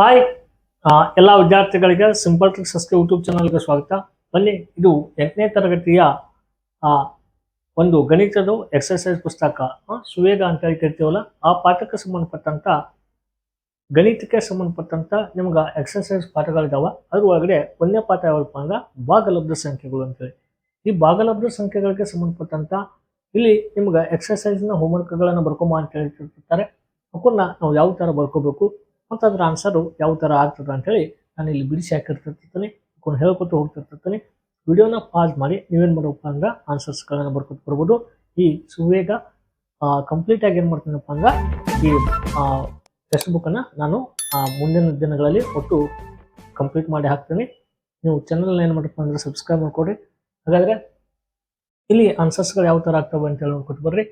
Hi ಎಲ್ಲ ವಿದ್ಯಾರ್ಥಿಗಳಿಗೆ simple tricks ಅಸ್ಕೆ YouTube ಚಾನಲ್ಗೆ ಸ್ವಾಗತ. ಬನ್ನಿ, ಇದು ಎಂಟನೇ ತರಗತಿಯ ಒಂದು ಗಣಿತದ ಎಕ್ಸರ್ಸೈಸ್ ಪುಸ್ತಕ. ಸುವೇಗ ಅಂತ ಹೇಳಿ ಕರಿತೀವಲ್ಲ ಆ ಪಾಠಕ್ಕೆ ಸಂಬಂಧಪಟ್ಟಂತ, ಗಣಿತಕ್ಕೆ ಸಂಬಂಧಪಟ್ಟಂತ ನಿಮ್ಗೆ ಎಕ್ಸರ್ಸೈಸ್ ಪಾಠಗಳಿದಾವ. ಅದ್ರ ಒಳಗಡೆ ಒಂದನೇ ಪಾಠ ಯಾವಪ್ಪ ಅಂದ್ರೆ ಭಾಗಲಬ್ಧ ಸಂಖ್ಯೆಗಳು ಅಂತೇಳಿ ಈ ಭಾಗಲಬ್ಧ ಸಂಖ್ಯೆಗಳಿಗೆ ಸಂಬಂಧಪಟ್ಟಂತ, ಇಲ್ಲಿ ನಿಮ್ಗೆ ಎಕ್ಸರ್ಸೈಸ್ನ ಹೋಮ್ವರ್ಕ್ಗಳನ್ನು ಬರ್ಕೊಂಬ ಅಂತ ಹೇಳ್ತಿರ್ತಾರೆ ಅವನ್ನ ನಾವು ಯಾವ ಥರ ಬರ್ಕೋಬೇಕು? ಮತ್ತು ಅದರ ಆನ್ಸರು ಯಾವ ಥರ ಆಗ್ತದೆ ಅಂಥೇಳಿ ನಾನು ಇಲ್ಲಿ ಬಿಡಿಸಿ ಹಾಕಿರ್ತಿರ್ತೀನಿ ಅವ್ನು ಹೇಳ್ಕೊತ ಹೋಗ್ತಿರ್ತೀನಿ ವಿಡಿಯೋನ ಪಾಸ್ ಮಾಡಿ, ನೀವೇನು ಮಾಡಬೇಕಪ್ಪ ಅಂದ್ರೆ ಆನ್ಸರ್ಸ್ಗಳನ್ನು ಬರ್ಕೊತ ಬರ್ಬೋದು. ಈ ಸುವೇಗ ಕಂಪ್ಲೀಟಾಗಿ ಏನು ಮಾಡ್ತೀನಪ್ಪ ಅಂದ್ರೆ ಈ ಟೆಕ್ಸ್ಟ್ ಬುಕ್ಕನ್ನು ನಾನು ಮುಂದಿನ ದಿನಗಳಲ್ಲಿ ಒಟ್ಟು ಕಂಪ್ಲೀಟ್ ಮಾಡಿ ಹಾಕ್ತೀನಿ. ನೀವು ಚಾನಲ್ನ ಏನು ಮಾಡಪ್ಪ ಅಂದ್ರೆ ಸಬ್ಸ್ಕ್ರೈಬ್ ಮಾಡ್ಕೊಡ್ರಿ. ಹಾಗಾದರೆ ಇಲ್ಲಿ ಆನ್ಸರ್ಸ್ಗಳು ಯಾವ ಥರ ಆಗ್ತವೆ ಅಂತ ಹೇಳಿ ನೋಡ್ಕೊತ ಬರ್ರಿ.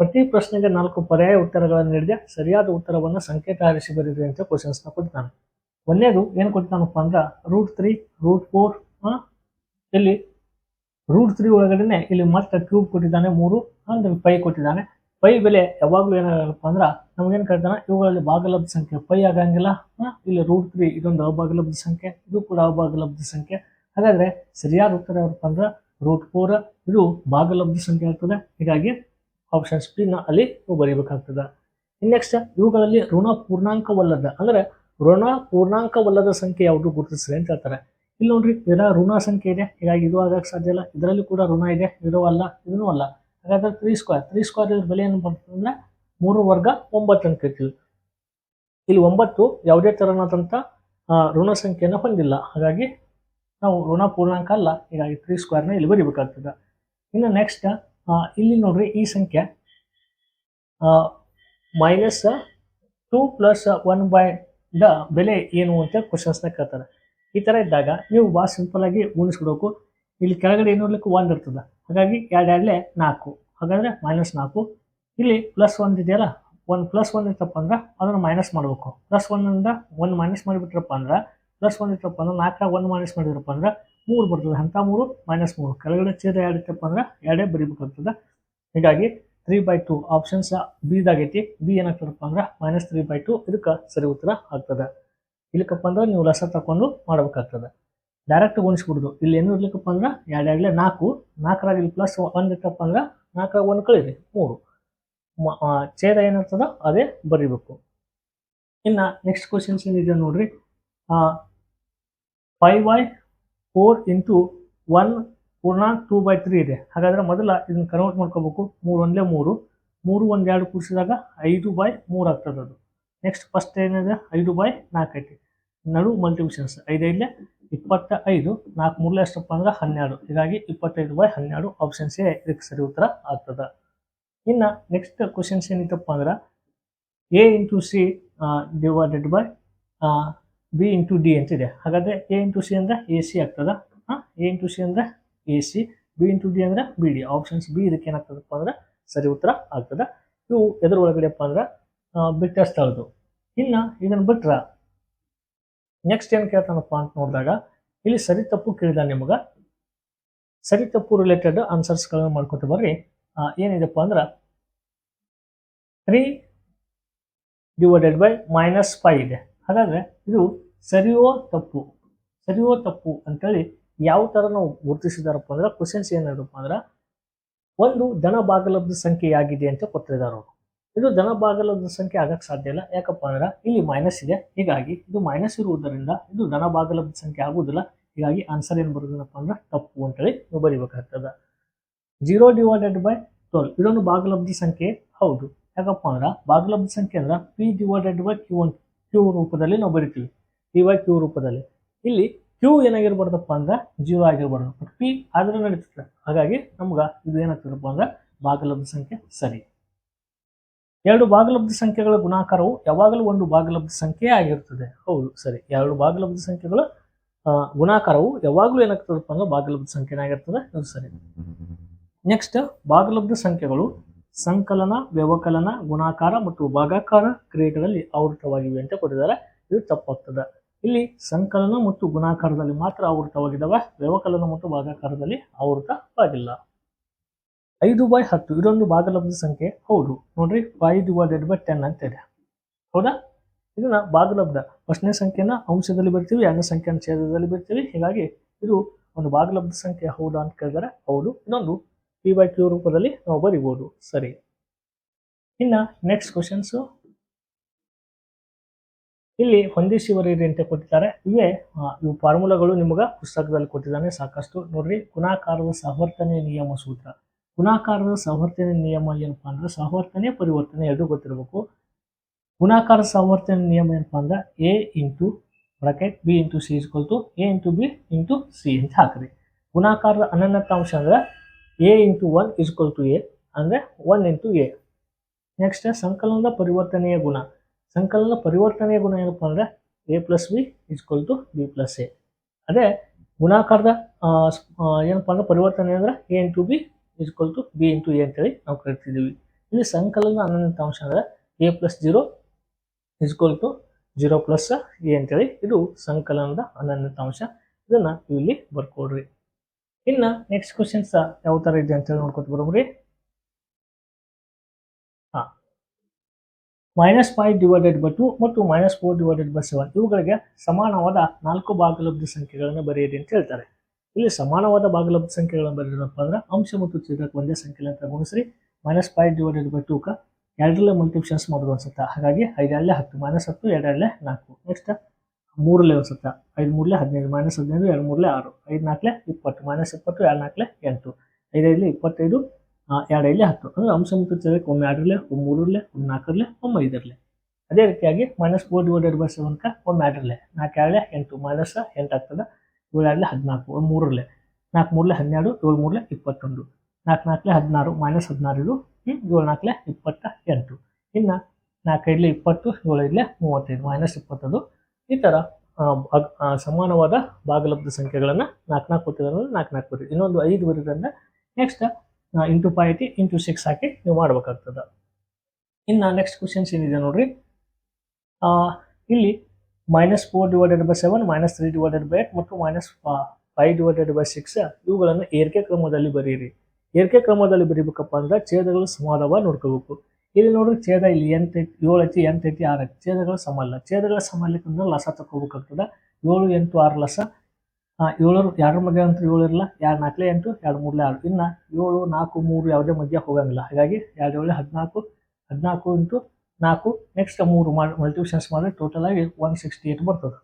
ಪ್ರತಿ ಪ್ರಶ್ನೆಗೆ ನಾಲ್ಕು ಪರ್ಯಾಯ ಉತ್ತರಗಳನ್ನು ನೀಡಿದೆ. ಸರಿಯಾದ ಉತ್ತರವನ್ನು ಸಂಕೇತ ಆರಿಸಿ ಬರೀರಿ ಅಂತ ಕ್ವಶನ್ಸ್ನ ಕೊಡ್ತಾನೆ ಒಂದೇದು ಏನು ಕೊಡ್ತಾನಪ್ಪ ಅಂದ್ರೆ ರೂಟ್ ತ್ರೀ ರೂಟ್ ಫೋರ್ ಇಲ್ಲಿ ರೂಟ್ ತ್ರೀ ಒಳಗಡೆನೆ ಇಲ್ಲಿ ಮತ್ತೆ ಕ್ಯೂಬ್ ಕೊಟ್ಟಿದ್ದಾನೆ, ಮೂರು, ಅಂದ್ರೆ ಪೈ ಕೊಟ್ಟಿದ್ದಾನೆ. ಪೈ ಬೆಲೆ ಯಾವಾಗಲೂ ಏನಾಗಪ್ಪ ಅಂದ್ರೆ ನಮಗೇನು ಕೇಳ್ತಾನೆ ಇವುಗಳಲ್ಲಿ ಭಾಗಲಬ್ಧ ಸಂಖ್ಯೆ ಪೈ ಆಗಂಗಿಲ್ಲ ಇಲ್ಲಿ ರೂಟ್ ತ್ರೀ ಇದೊಂದು ಅಭಾಗಲಬ್ಧ ಸಂಖ್ಯೆ, ಇದು ಕೂಡ ಅಭಾಗಲಬ್ಧ ಸಂಖ್ಯೆ. ಹಾಗಾದ್ರೆ ಸರಿಯಾದ ಉತ್ತರ ಯಾವಪ್ಪ ಅಂದ್ರೆ ರೂಟ್ ಫೋರ್ ಇದು ಭಾಗಲಬ್ಧ ಸಂಖ್ಯೆ ಆಗ್ತದೆ. ಹೀಗಾಗಿ ಆಪ್ಷನ್ಸ್ನ ಅಲ್ಲಿ ನೀವು ಬರೀಬೇಕಾಗ್ತದೆ. ನೆಕ್ಸ್ಟ್ ಇವುಗಳಲ್ಲಿ ಋಣ ಪೂರ್ಣಾಂಕವಲ್ಲದ ಅಂದ್ರೆ ಋಣ ಪೂರ್ಣಾಂಕವಲ್ಲದ ಸಂಖ್ಯೆ ಯಾವುದು ಗುರುತಿಸ್ರಿ ಅಂತ ಹೇಳ್ತಾರೆ. ಇಲ್ಲಿ ನೋಡ್ರಿ ಇದರ ಋಣ ಸಂಖ್ಯೆ ಇದೆ ಹೀಗಾಗಿ ಇದು ಆಗಕ್ಕೆ ಸಾಧ್ಯ ಇಲ್ಲ. ಇದರಲ್ಲಿ ಕೂಡ ಋಣ ಇದೆ ಇದು ಅಲ್ಲ ಇದೂ ಅಲ್ಲ. ಹಾಗಾದ್ರೆ ತ್ರೀ ಸ್ಕ್ವೇರ್ ತ್ರೀ ಸ್ಕ್ವೇರ್ ಇದ್ರ ಬೆಲೆ ಏನು ಬರ್ತದೆ ಅಂದ್ರೆ ಮೂರು ವರ್ಗ ಒಂಬತ್ತು ಅಂತ ಕರಿತೀವಿ ಇಲ್ಲಿ ಒಂಬತ್ತು ಯಾವುದೇ ತರನಾದಂಥ ಆ, ಋಣ ಸಂಖ್ಯೆಯನ್ನು ಹೊಂದಿಲ್ಲ. ಹಾಗಾಗಿ ನಾವು ಋಣ ಪೂರ್ಣಾಂಕ ಅಲ್ಲ ಹೀಗಾಗಿ ತ್ರೀ ಸ್ಕ್ವೇರ್ನ ಇಲ್ಲಿ ಬರೀಬೇಕಾಗ್ತದೆ. ಇನ್ನು ನೆಕ್ಸ್ಟ್ ಇಲ್ಲಿ ನೋಡ್ರಿ ಈ ಸಂಖ್ಯೆ. Minus two plus one by the ಬೆಲೆ ಏನು ಅಂತ ಕ್ವಶನ್ಸ್ನ ಕೇಳ್ತಾರೆ. ಈ ಥರ ಇದ್ದಾಗ ನೀವು ಭಾಳ ಸಿಂಪಲ್ ಆಗಿ ಉಳಿಸ್ಬಿಡ್ಬೇಕು ಇಲ್ಲಿ ಕೆಳಗಡೆ ಏನು ನೋಡ್ಲಿಕ್ಕೆ ಒಂದು ಇರ್ತದೆ. ಹಾಗಾಗಿ ಎರಡು ಎರಡಲೇ ನಾಲ್ಕು. ಹಾಗಾದ್ರೆ ಮೈನಸ್ ನಾಲ್ಕು. ಇಲ್ಲಿ ಪ್ಲಸ್ ಒಂದು ಇದೆಯಲ್ಲ, ಒಂದು ಪ್ಲಸ್ ಒನ್ ಇತ್ತಪ್ಪ ಅಂದ್ರೆ ಅದನ್ನು ಮೈನಸ್ ಮಾಡಬೇಕು. ಪ್ಲಸ್ ಒನ್ನಿಂದ ಒಂದು ಮೈನಸ್ ಮಾಡಿಬಿಟ್ರಪ್ಪ ಅಂದ್ರೆ ಪ್ಲಸ್ ಒನ್ ಇತ್ತಪ್ಪ ಅಂದ್ರೆ ನಾಲ್ಕರಾಗ ಒಂದು ಮೈನಸ್ ಮಾಡಿದ್ರಪ್ಪ ಅಂದ್ರೆ ಮೂರು ಬರ್ತದೆ. ಅಂಥ ಮೂರು ಮೈನಸ್ ಮೂರು. ಕೆಳಗಡೆ ಛೇದ ಎರಡು ಇತ್ತಪ್ಪ ಅಂದ್ರೆ ಎರಡೇ ಬರಿಬೇಕಾಗ್ತದೆ ಹೀಗಾಗಿ ತ್ರೀ ಬೈ ಟು ಆಪ್ಷನ್ಸ್ ಬಿದಾಗೈತಿ ಬಿ ಏನಾಗ್ತದಪ್ಪ ಅಂದ್ರೆ ಮೈನಸ್ ತ್ರೀ ಬೈ ಟು ಇದಕ್ಕೆ ಸರಿ ಉತ್ತರ ಆಗ್ತದೆ. ಇಲ್ಲಕ್ಕಪ್ಪ ಅಂದ್ರೆ ನೀವು ಲಸ ತಕೊಂಡು ಮಾಡಬೇಕಾಗ್ತದೆ. ಡೈರೆಕ್ಟ್ ಗುಣಿಸ್ಬಿಡುದು. ಇಲ್ಲಿ ಏನು ಇರ್ಲಿಕ್ಕಪ್ಪ ಅಂದ್ರೆ ಎರಡು ಎರಡಲೇ ನಾಲ್ಕು. ನಾಲ್ಕರಾಗ ಪ್ಲಸ್ ಒಂದು ಇತ್ತಪ್ಪ ಅಂದ್ರೆ ನಾಲ್ಕರಾಗ ಒಂದು ಕಳೀರಿ. ಮೂರು. ಛೇದ ಏನಿರ್ತದ ಅದೇ ಬರಿಬೇಕು. ಇನ್ನು ನೆಕ್ಸ್ಟ್ ಕ್ವಶನ್ಸ್ ಏನಿದೆ ನೋಡ್ರಿ? Five by four into one ಪೂರ್ಣಾಂಕ್ two by three ಇದೆ. ಹಾಗಾದ್ರೆ ಮೊದಲ ಇದನ್ನ ಕನ್ವರ್ಟ್ ಮಾಡ್ಕೋಬೇಕು. ಮೂರು ಒಂದೇ ಮೂರು. ಮೂರು ಒಂದು ಎರಡು ಕೂಡಿಸಿದಾಗ ಐದು ಬೈ ಮೂರು ಆಗ್ತದೆ ಅದು. ನೆಕ್ಸ್ಟ್ ಫಸ್ಟ್ ಏನಿದೆ? ಐದು ಬೈ ನಾಲ್ಕು ಐತಿ. ನಡು ಮಲ್ಟಿಪ್ಲಿಷನ್ಸ್ ಐದೈದಲೇ ಇಪ್ಪತ್ತ ಐದು ನಾಲ್ಕು ಮೂರಲೇ ಎಷ್ಟಪ್ಪ ಅಂದ್ರೆ ಹನ್ನೆರಡು. ಹೀಗಾಗಿ ಇಪ್ಪತ್ತೈದು ಬೈ ಹನ್ನೆರಡು ಆಪ್ಷನ್ಸೇ ಇದಕ್ಕೆ ಸರಿ ಉತ್ತರ ಆಗ್ತದೆ. ಇನ್ನು ನೆಕ್ಸ್ಟ್ ಕ್ವಶನ್ಸ್ ಏನಿತ್ತಪ್ಪ ಅಂದ್ರೆ A into C divided by B into D ಅಂತಿದೆ. ಹಾಗಾದರೆ ಎ ಇಂಟು ಸಿ ಅಂದ್ರೆ ಎ ಸಿ ಆಗ್ತದ? ಎ ಇಂಟು ಸಿ ಅಂದ್ರೆ A C B into D ಅಂದ್ರೆ ಬಿ ಡಿ ಆಪ್ಷನ್ಸ್ ಬಿ ಇದಕ್ಕೆ ಏನಾಗ್ತದಪ್ಪ ಅಂದ್ರೆ ಸರಿ ಉತ್ತರ ಆಗ್ತದೆ. ಇವು ಎದ್ರ ಒಳಗಡೆಪ್ಪ ಅಂದ್ರೆ ಬಿಟ್ಟ ಸ್ಥಳದ್ದು. ಇನ್ನು ಇದನ್ನು ಬಿಟ್ರೆ ನೆಕ್ಸ್ಟ್ ಏನು ಕೇಳ್ತಾನಪ್ಪ ಅಂತ ನೋಡಿದಾಗ, ಇಲ್ಲಿ ಸರಿ ತಪ್ಪು ಕೇಳಿದ ನಿಮ್ಗೆ. ಸರಿ ತಪ್ಪು ರಿಲೇಟೆಡ್ ಆನ್ಸರ್ಸ್ಗಳನ್ನು ಮಾಡ್ಕೊತ ಬರ್ರಿ. ಏನಿದೆಪ್ಪ ಅಂದ್ರೆ three divided by minus five ಇದೆ. ಹಾಗಾದ್ರೆ ಇದು ಸರಿಯೋ ತಪ್ಪು ಸರಿಯೋ ತಪ್ಪು ಅಂತೇಳಿ ಯಾವ ಥರ ನಾವು ಗುರುತಿಸಿದಾರಪ್ಪ ಅಂದ್ರೆ ಕ್ವಶನ್ಸ್ ಏನಿದಪ್ಪ ಅಂದ್ರೆ ಒಂದು ಧನ ಭಾಗಲಬ್ಧ ಸಂಖ್ಯೆಯಾಗಿದೆ ಅಂತ ಕೊಟ್ಟಿದ್ದಾರೆ ಅವರು. ಇದು ಧನ ಭಾಗಲಬ್ಧ ಸಂಖ್ಯೆ ಆಗಕ್ಕೆ ಸಾಧ್ಯ ಇಲ್ಲ. ಯಾಕಪ್ಪ ಅಂದ್ರೆ ಇಲ್ಲಿ ಮೈನಸ್ ಇದೆ. ಹೀಗಾಗಿ ಇದು ಮೈನಸ್ ಇರುವುದರಿಂದ ಇದು ಧನ ಭಾಗಲಬ್ಧ ಸಂಖ್ಯೆ ಆಗುವುದಿಲ್ಲ. ಹೀಗಾಗಿ ಆನ್ಸರ್ ಏನು ಬರುದಪ್ಪ ಅಂದ್ರೆ ತಪ್ಪು ಅಂತೇಳಿ ನೀವು ಬರಿಬೇಕಾಗ್ತದೆ. ಜೀರೋ ಡಿವೈಡೆಡ್ ಬೈ ಟ್ವೆಲ್ ಇದೊಂದು ಭಾಗಲಬ್ಧ ಸಂಖ್ಯೆ. ಹೌದು. ಯಾಕಪ್ಪ ಅಂದ್ರೆ ಭಾಗಲಬ್ಧ ಸಂಖ್ಯೆ ಅಂದ್ರೆ P divided by Q one Q ರೂಪದಲ್ಲಿ ನಾವು ಬರಿತೀವಿ. ಪಿ ವೈ ಕ್ಯೂ ರೂಪದಲ್ಲಿ. ಇಲ್ಲಿ ಕ್ಯೂ ಏನಾಗಿರ್ಬಾರ್ದಪ್ಪ ಅಂದ್ರೆ ಜೀರೋ ಆಗಿರ್ಬಾರ್ದು. ಬಟ್ ಪಿ ಆದ್ರೆ ನಡೀತದೆ. ಹಾಗಾಗಿ ನಮ್ಗೆ ಇದು ಏನಾಗ್ತದಪ್ಪ ಅಂದ್ರೆ ಭಾಗಲಬ್ಧ ಸಂಖ್ಯೆ ಸರಿ. ಎರಡು ಭಾಗಲಬ್ಧ ಸಂಖ್ಯೆಗಳ ಗುಣಾಕಾರವು ಯಾವಾಗಲೂ ಒಂದು ಭಾಗಲಬ್ಧ ಸಂಖ್ಯೆ ಆಗಿರ್ತದೆ. ಹೌದು, ಸರಿ. ಎರಡು ಭಾಗಲಬ್ಧ ಸಂಖ್ಯೆಗಳ ಗುಣಾಕಾರವು ಯಾವಾಗಲೂ ಏನಾಗ್ತದಪ್ಪ ಅಂದ್ರೆ ಭಾಗಲಬ್ಧ ಸಂಖ್ಯೆನೇ ಆಗಿರ್ತದೆ. ಇದು ಸರಿ. ನೆಕ್ಸ್ಟ್ ಭಾಗಲಬ್ಧ ಸಂಖ್ಯೆಗಳು ಸಂಕಲನ, ವ್ಯವಕಲನ, ಗುಣಾಕಾರ ಮತ್ತು ಭಾಗಾಕಾರ ಕ್ರಿಯೆಗಳಲ್ಲಿ ಆವೃತವಾಗಿವೆ ಅಂತ ಕೊಟ್ಟಿದ್ದಾರೆ. ಇದು ತಪ್ಪಾಗ್ತದೆ. ಇಲ್ಲಿ ಸಂಕಲನ ಮತ್ತು ಗುಣಾಕಾರದಲ್ಲಿ ಮಾತ್ರ ಆವೃತವಾಗಿದ್ದಾವೆ ವ್ಯವಕಲನ ಮತ್ತು ಭಾಗಾಕಾರದಲ್ಲಿ ಆವೃತವಾಗಿಲ್ಲ ಐದು ಬೈ ಹತ್ತು, ಇದೊಂದು ಭಾಗಲಬ್ಧ ಸಂಖ್ಯೆ. ಹೌದು. ನೋಡ್ರಿ ಫೈವ್ ಡಿವೈಡೆಡ್ ಬೈ ಟೆನ್ ಅಂತ ಇದೆ ಹೌದಾ? ಇದನ್ನ ಭಾಗಲಬ್ಧ. ಫಸ್ಟ್ನೇ ಸಂಖ್ಯೆನ ಅಂಶದಲ್ಲಿ ಬರ್ತೀವಿ ಎರಡನೇ ಸಂಖ್ಯೆನ ಛೇದದಲ್ಲಿ ಬರ್ತೀವಿ. ಹೀಗಾಗಿ ಇದು ಒಂದು ಭಾಗಲಬ್ಧ ಸಂಖ್ಯೆ. ಹೌದಾ ಅಂತ ಕೇಳಿದರೆ ಹೌದು. ಇನ್ನೊಂದು ಪಿ ಬೈ ಕ್ಯೂ ರೂಪದಲ್ಲಿ ನಾವು ಬರಿಬೋದು. ಸರಿ. ಇನ್ನ ನೆಕ್ಸ್ಟ್ ಕ್ವಶನ್ಸು ಇಲ್ಲಿ ಹೊಂದಿಸಿ ಬರೀರಿ ಅಂತ ಕೊಟ್ಟಿದ್ದಾರೆ. ಇವೇ ಇವು ಫಾರ್ಮುಲಾಗಳು ನಿಮಗೆ ಪುಸ್ತಕದಲ್ಲಿ ಕೊಟ್ಟಿದ್ದಾನೆ. ಸಾಕಷ್ಟು ನೋಡ್ರಿ, ಗುಣಾಕಾರದ ಸಹವರ್ತನೆ ನಿಯಮ ಸೂತ್ರ. ಗುಣಾಕಾರದ ಸಹವರ್ತನೆ ನಿಯಮ ಏನಪ್ಪಾ ಅಂದ್ರೆ ಸಹವರ್ತನೆ ಪರಿವರ್ತನೆ ಎರಡು ಗೊತ್ತಿರಬೇಕು. ಗುಣಾಕಾರ ಸಹವರ್ತನೆ ನಿಯಮ ಏನಪ್ಪಾ ಅಂದ್ರೆ A into bracket B into C is equal to A into B into C ಅಂತ ಹಾಕ್ರಿ. ಗುಣಾಕಾರದ ಅನನ್ಯತಾಂಶ ಅಂದ್ರೆ A into one is equal to A ಅಂದ್ರೆ ಒನ್ ಇಂಟು ಎ ನೆಕ್ಸ್ಟ್ ಸಂಕಲನದ ಪರಿವರ್ತನೆಯ ಗುಣ. ಸಂಕಲನ ಪರಿವರ್ತನೆಯ ಗುಣ ಏನಪ್ಪ ಅಂದರೆ A plus B is equal to B plus A ಅದೇ ಗುಣಾಕಾರದ ಏನಪ್ಪ ಅಂದರೆ ಪರಿವರ್ತನೆ ಅಂದರೆ A into B is equal to B into A ಅಂತೇಳಿ ನಾವು ಕರಿತಿದ್ದೀವಿ. ಇಲ್ಲಿ ಸಂಕಲನ ಅನಂತಾಂಶ ಅಂದರೆ A plus zero is equal to zero plus A ಅಂತೇಳಿ ಇದು ಸಂಕಲನದ ಅನನ್ಯತಾಂಶ ಇದನ್ನು ಇಲ್ಲಿ ಬರ್ಕೊಡ್ರಿ. ಇನ್ನು ನೆಕ್ಸ್ಟ್ ಕ್ವಶನ್ಸ್ ಯಾವ ಥರ ಇದೆ ಅಂತೇಳಿ ನೋಡ್ಕೊತ ಬರೋಬ್ರಿ ಹಾ minus five divided by two ಮತ್ತು minus four divided by seven ಇವುಗಳಿಗೆ ಸಮಾನವಾದ ನಾಲ್ಕು ಭಾಗಲಬ್ಧ ಸಂಖ್ಯೆಗಳನ್ನು ಬರೆಯಿರಿ ಅಂತ ಹೇಳ್ತಾರೆ. ಇಲ್ಲಿ ಸಮಾನವಾದ ಭಾಗಲಬ್ಧ ಸಂಖ್ಯೆಗಳನ್ನು ಬರೆಯೋದಪ್ಪ ಅಂದ್ರೆ ಅಂಶ ಮತ್ತು ಛೇದಕ್ಕೆ ಒಂದೇ ಸಂಖ್ಯೆ ಅಂತ ಗುಣಿಸ್ರಿ. ಮೈನಸ್ ಫೈವ್ ಡಿವೈಡೆಡ್ ಬೈ ಟೂಕ ಎರಡರಲ್ಲೇ ಮಲ್ಟಿಪ್ಷನ್ಸ್ ಮಾಡೋದು ಅನ್ಸುತ್ತೆ. ಹಾಗಾಗಿ ಐದರಲ್ಲೇ ಹತ್ತು ಮೈನಸ್ ಹತ್ತು, ಎರಡರಲ್ಲೇ ನಾಲ್ಕು. ನೆಕ್ಸ್ಟ್ ಮೂರಲ್ಲೇ ಅನ್ಸುತ್ತೆ. ಐದು ಮೂರಲೇ ಹದಿನೈದು ಮೈನಸ್ ಹದಿನೈದು, ಎರಡು ಮೂರಲೇ ಆರು. ಐದು ನಾಲ್ಕಲೇ ಇಪ್ಪತ್ತು ಮೈನಸ್ ಇಪ್ಪತ್ತು, ಎರಡು ನಾಲ್ಕಲೆ ಎಂಟು. ಐದೈದು ಇಪ್ಪತ್ತೈದು ಎರಡು ಇಲ್ಲೇ ಹತ್ತು. ಅಂದ್ರೆ ಅಂಶ ಮತ್ತು ಚದಕ್ಕೆ ಒಮ್ಮೆ ಎರಡರಲ್ಲೇ ಒಮ್ಮೆ ಮೂರರಲ್ಲೇ, ಒಮ್ಮೆ ನಾಲ್ಕರಲ್ಲೇ, ಒಮ್ಮೆ ಐದರಲ್ಲೇ. ಅದೇ ರೀತಿಯಾಗಿ ಮೈನಸ್ ಫೋರ್ ಡಿವೈಡೆಡ್ ಬೈ ಸೆವೆನ್ಕ ಒಮ್ಮೆ ಎರಡರಲ್ಲೇ ನಾಲ್ಕು ಎರಡಲೇ ಎಂಟು ಮೈನಸ್ ಎಂಟು ಆಗ್ತದೆ ಏಳು ಎರಡಲೇ ಹದಿನಾಲ್ಕು ಒಂದು ಮೂರರಲ್ಲೇ. ನಾಲ್ಕು ಮೂರಲೇ ಹನ್ನೆರಡು, ಏಳು ಮೂರಲೇ ಇಪ್ಪತ್ತೊಂದು. ನಾಲ್ಕು ನಾಲ್ಕಲೇ ಹದಿನಾರು ಮೈನಸ್ ಹದಿನಾರು ಇದು ಏಳು ನಾಲ್ಕಲೇ ಇಪ್ಪತ್ತ ಎಂಟು. ಇನ್ನು ನಾಲ್ಕೈದಲೇ ಇಪ್ಪತ್ತು, ಏಳು ಇಲ್ಲೇ ಮೂವತ್ತೈದು ಮೈನಸ್ ಇಪ್ಪತ್ತದು. ಈ ಥರ ಸಮಾನವಾದ ಭಾಗಲಬ್ಧ ಸಂಖ್ಯೆಗಳನ್ನು ನಾಲ್ಕು ನಾಲ್ಕು ಕೊಟ್ಟಿದ್ದಾರೆ ನಾಲ್ಕು ನಾಲ್ಕು ಕೊಟ್ಟಿದ್ದು ಇನ್ನೊಂದು ಐದು ಬರೋದ್ರಿಂದ ನೆಕ್ಸ್ಟ್ ಇಂಟು ಫೈ ಐತಿ ಇಂಟು ಸಿಕ್ಸ್ ಹಾಕಿ ನೀವು ಮಾಡ್ಬೇಕಾಗ್ತದೆ. ಇನ್ನು ನೆಕ್ಸ್ಟ್ ಕ್ವಶನ್ಸ್ ಏನಿದೆ ನೋಡ್ರಿ? ಇಲ್ಲಿ minus four divided by seven minus three divided by eight ಮತ್ತು minus five divided by six ಇವುಗಳನ್ನು ಏರಿಕೆ ಕ್ರಮದಲ್ಲಿ ಬರೀರಿ. ಏರಿಕೆ ಕ್ರಮದಲ್ಲಿ ಬರೀಬೇಕಪ್ಪ ಅಂದ್ರೆ ಛೇದಗಳು ಸಮಾನವ ನೋಡ್ಕೋಬೇಕು. ಇಲ್ಲಿ ನೋಡ್ರಿ ಛೇದ ಇಲ್ಲಿ ಎಂಟು ಏಳು ಐತಿ, ಎಂಟು ಐತಿ, ಆರು ಐತಿ. ಛೇದಗಳು ಸಮ ಅಲ್ಲ. ಛೇದಗಳ ಸಮ ಅಂದ್ರೆ ಲಸ ತಗೋಬೇಕಾಗ್ತದೆ ಏಳು ಎಂಟು ಆರು ಲಸ ಏಳರು, ಎರಡರ ಮಧ್ಯೆ ಅಂತೂ ಏಳು ಇರಲ್ಲ ಎರಡು ನಾಲ್ಕಲೇ ಎಂಟು, ಎರಡು ಮೂರಲೇ ಆರು. ಇನ್ನು ಏಳು, ನಾಲ್ಕು, ಮೂರು ಯಾವುದೇ ಮಧ್ಯ ಹೋಗಂಗಿಲ್ಲ. ಹಾಗಾಗಿ ಎರಡು ಏಳು, ಹದಿನಾಲ್ಕು ಹದಿನಾಲ್ಕು ಇಂಟು ನಾಲ್ಕು ನೆಕ್ಸ್ಟ್ ಮೂರು ಮಾಡಿ ಮಲ್ಟಿಪ್ಲಿಕೇಶನ್ಸ್ ಮಾಡಿ ಟೋಟಲ್ ಆಗಿ ಒನ್ ಸಿಕ್ಸ್ಟಿ ಏಟ್ ಬರ್ತದೆ.